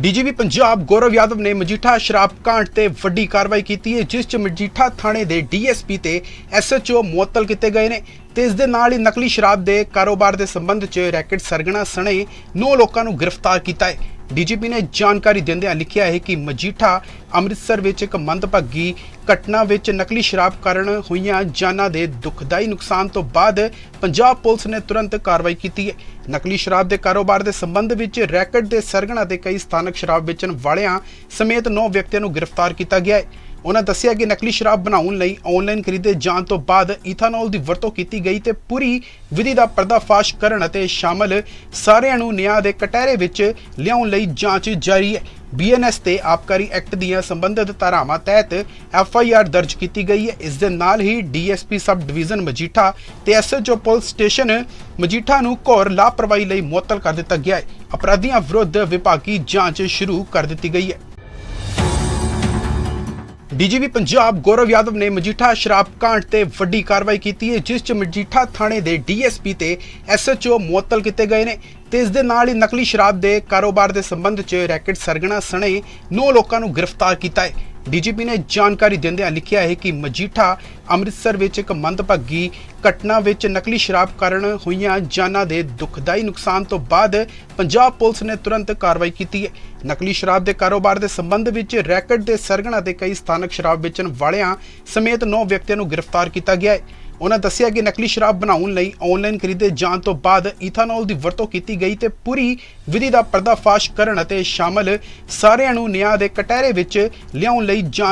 ਡੀਜੀਪੀ ਪੰਜਾਬ ਗੌਰਵ ਯਾਦਵ ਨੇ ਮਜੀਠਾ ਸ਼ਰਾਬ ਕਾਂਡ ਤੇ ਵੱਡੀ ਕਾਰਵਾਈ ਕੀਤੀ ਹੈ, ਜਿਸ ਚ ਮਜੀਠਾ ਥਾਣੇ ਦੇ ਡੀਐਸਪੀ ਤੇ ਐਸਐਚਓ ਮੁਅੱਤਲ ਕੀਤੇ ਗਏ ਨੇ ਤੇ ਇਸ ਦੇ ਨਾਲ ਹੀ ਨਕਲੀ ਸ਼ਰਾਬ ਦੇ ਕਾਰੋਬਾਰ ਦੇ ਸੰਬੰਧ ਚ ਰੈਕਟ ਸਰਗਣਾ ਸਣੇ 9 ਲੋਕਾਂ ਨੂੰ ਗ੍ਰਿਫਤਾਰ ਕੀਤਾ ਹੈ। ਡੀਜੀਪੀ ਨੇ ਜਾਣਕਾਰੀ ਦਿੰਦਿਆਂ ਲਿਖਿਆ ਹੈ ਕਿ ਮਜੀਠਾ ਅੰਮ੍ਰਿਤਸਰ ਵਿੱਚ ਇੱਕ ਮੰਦਭਾਗੀ ਘਟਨਾ ਵਿੱਚ ਨਕਲੀ ਸ਼ਰਾਬ ਕਾਰਨ ਹੋਈਆਂ ਜਾਨਾਂ ਦੇ ਦੁਖਦਾਈ ਨੁਕਸਾਨ ਤੋਂ ਬਾਅਦ ਪੰਜਾਬ ਪੁਲਿਸ ਨੇ ਤੁਰੰਤ ਕਾਰਵਾਈ ਕੀਤੀ ਹੈ। ਨਕਲੀ ਸ਼ਰਾਬ ਦੇ ਕਾਰੋਬਾਰ ਦੇ ਸੰਬੰਧ ਵਿੱਚ ਰੈਕਟ ਦੇ ਸਰਗਣਾ ਤੇ ਕਈ ਸਥਾਨਕ ਸ਼ਰਾਬ ਵੇਚਣ ਵਾਲਿਆਂ ਸਮੇਤ 9 ਵਿਅਕਤੀਆਂ ਨੂੰ ਗ੍ਰਿਫਤਾਰ ਕੀਤਾ ਗਿਆ ਹੈ। ਉਹਨਾਂ ਦੱਸਿਆ ਕਿ ਨਕਲੀ ਸ਼ਰਾਬ ਬਣਾਉਣ ਲਈ ਆਨਲਾਈਨ ਖਰੀਦੇ ਜਾਣ ਤੋਂ ਬਾਅਦ ਇਥਾਨੋਲ ਦੀ ਵਰਤੋਂ ਕੀਤੀ ਗਈ ਤੇ ਪੂਰੀ ਵਿਧੀ ਦਾ ਪਰਦਾਫਾਸ਼ ਕਰਨ ਅਤੇ ਸ਼ਾਮਲ ਸਾਰਿਆਂ ਨੂੰ ਨਿਆਂ ਦੇ ਕਟਹਿਰੇ ਵਿੱਚ ਲਿਆਉਣ ਲਈ ਜਾਂਚ ਜਾਰੀ ਹੈ। ਬੀਐਨਐਸ ਤੇ ਆਬਕਾਰੀ ਐਕਟ ਦੀਆਂ ਸੰਬੰਧਿਤ ਧਾਰਾਵਾਂ ਤਹਿਤ ਐਫਆਈਆਰ ਦਰਜ ਕੀਤੀ ਗਈ ਹੈ। ਇਸ ਦੇ ਨਾਲ ਹੀ ਡੀਐਸਪੀ ਸਬ ਡਿਵੀਜ਼ਨ ਮਜੀਠਾ ਤੇ ਐਸਐਚਓ ਪੁਲਿਸ ਸਟੇਸ਼ਨ ਮਜੀਠਾ ਨੂੰ ਘੋਰ ਲਾਪਰਵਾਹੀ ਲਈ ਮੁਅੱਤਲ ਕਰ ਦਿੱਤਾ ਗਿਆ ਹੈ। ਅਪਰਾਧੀਆਂ ਵਿਰੁੱਧ ਵਿਭਾਗੀ ਜਾਂਚ ਸ਼ੁਰੂ ਕਰ ਦਿੱਤੀ ਗਈ ਹੈ। ਡੀਜੀਪੀ ਪੰਜਾਬ ਗੌਰਵ ਯਾਦਵ ਨੇ ਮਜੀਠਾ ਸ਼ਰਾਬ ਕਾਂਡ ਤੇ ਵੱਡੀ ਕਾਰਵਾਈ ਕੀਤੀ ਹੈ, ਜਿਸ ਚ ਮਜੀਠਾ ਥਾਣੇ ਦੇ ਡੀਐਸਪੀ ਤੇ ਐਸਐਚਓ ਮੁਅੱਤਲ ਕੀਤੇ ਗਏ ਨੇ ਤੇ ਇਸ ਦੇ ਨਾਲ ਹੀ ਨਕਲੀ ਸ਼ਰਾਬ ਦੇ ਕਾਰੋਬਾਰ ਦੇ ਸੰਬੰਧ ਚ ਰੈਕਟ ਸਰਗਣਾ ਸਣੇ 9 ਲੋਕਾਂ ਨੂੰ ਗ੍ਰਿਫਤਾਰ ਕੀਤਾ ਹੈ। ਡੀਜੀਪੀ ਨੇ ਜਾਣਕਾਰੀ ਦਿੰਦਿਆਂ ਲਿਖਿਆ ਹੈ ਕਿ ਮਜੀਠਾ ਅੰਮ੍ਰਿਤਸਰ ਵਿੱਚ ਇੱਕ ਮੰਦਭਾਗੀ ਘਟਨਾ ਵਿੱਚ ਨਕਲੀ ਸ਼ਰਾਬ ਕਾਰਨ ਹੋਈਆਂ ਜਾਨਾਂ ਦੇ ਦੁਖਦਾਈ ਨੁਕਸਾਨ ਤੋਂ ਬਾਅਦ ਪੰਜਾਬ ਪੁਲਿਸ ਨੇ ਤੁਰੰਤ ਕਾਰਵਾਈ ਕੀਤੀ ਹੈ। ਨਕਲੀ ਸ਼ਰਾਬ ਦੇ ਕਾਰੋਬਾਰ ਦੇ ਸੰਬੰਧ ਵਿੱਚ ਰੈਕਟ ਦੇ ਸਰਗਣਾ ਤੇ ਕਈ ਸਥਾਨਕ ਸ਼ਰਾਬ ਵੇਚਣ ਵਾਲਿਆਂ ਸਮੇਤ 9 ਵਿਅਕਤੀਆਂ ਨੂੰ ਗ੍ਰਿਫਤਾਰ ਕੀਤਾ ਗਿਆ ਹੈ। ਉਹਨਾਂ ਦੱਸਿਆ ਕਿ ਨਕਲੀ ਸ਼ਰਾਬ ਬਣਾਉਣ ਲਈ ਆਨਲਾਈਨ ਖਰੀਦੇ ਜਾਣ ਤੋਂ ਬਾਅਦ ਈਥਾਨੋਲ ਦੀ ਵਰਤੋਂ ਕੀਤੀ ਗਈ ਤੇ ਪੂਰੀ ਵਿਧੀ ਦਾ ਪਰਦਾਫਾਸ਼ ਕਰਨ ਅਤੇ ਸ਼ਾਮਲ ਸਾਰਿਆਂ ਨੂੰ ਨਿਆਂ ਦੇ ਕਟਹਿਰੇ ਵਿੱਚ ਲਿਆਉਣ ਲਈ ਜਾਂਚ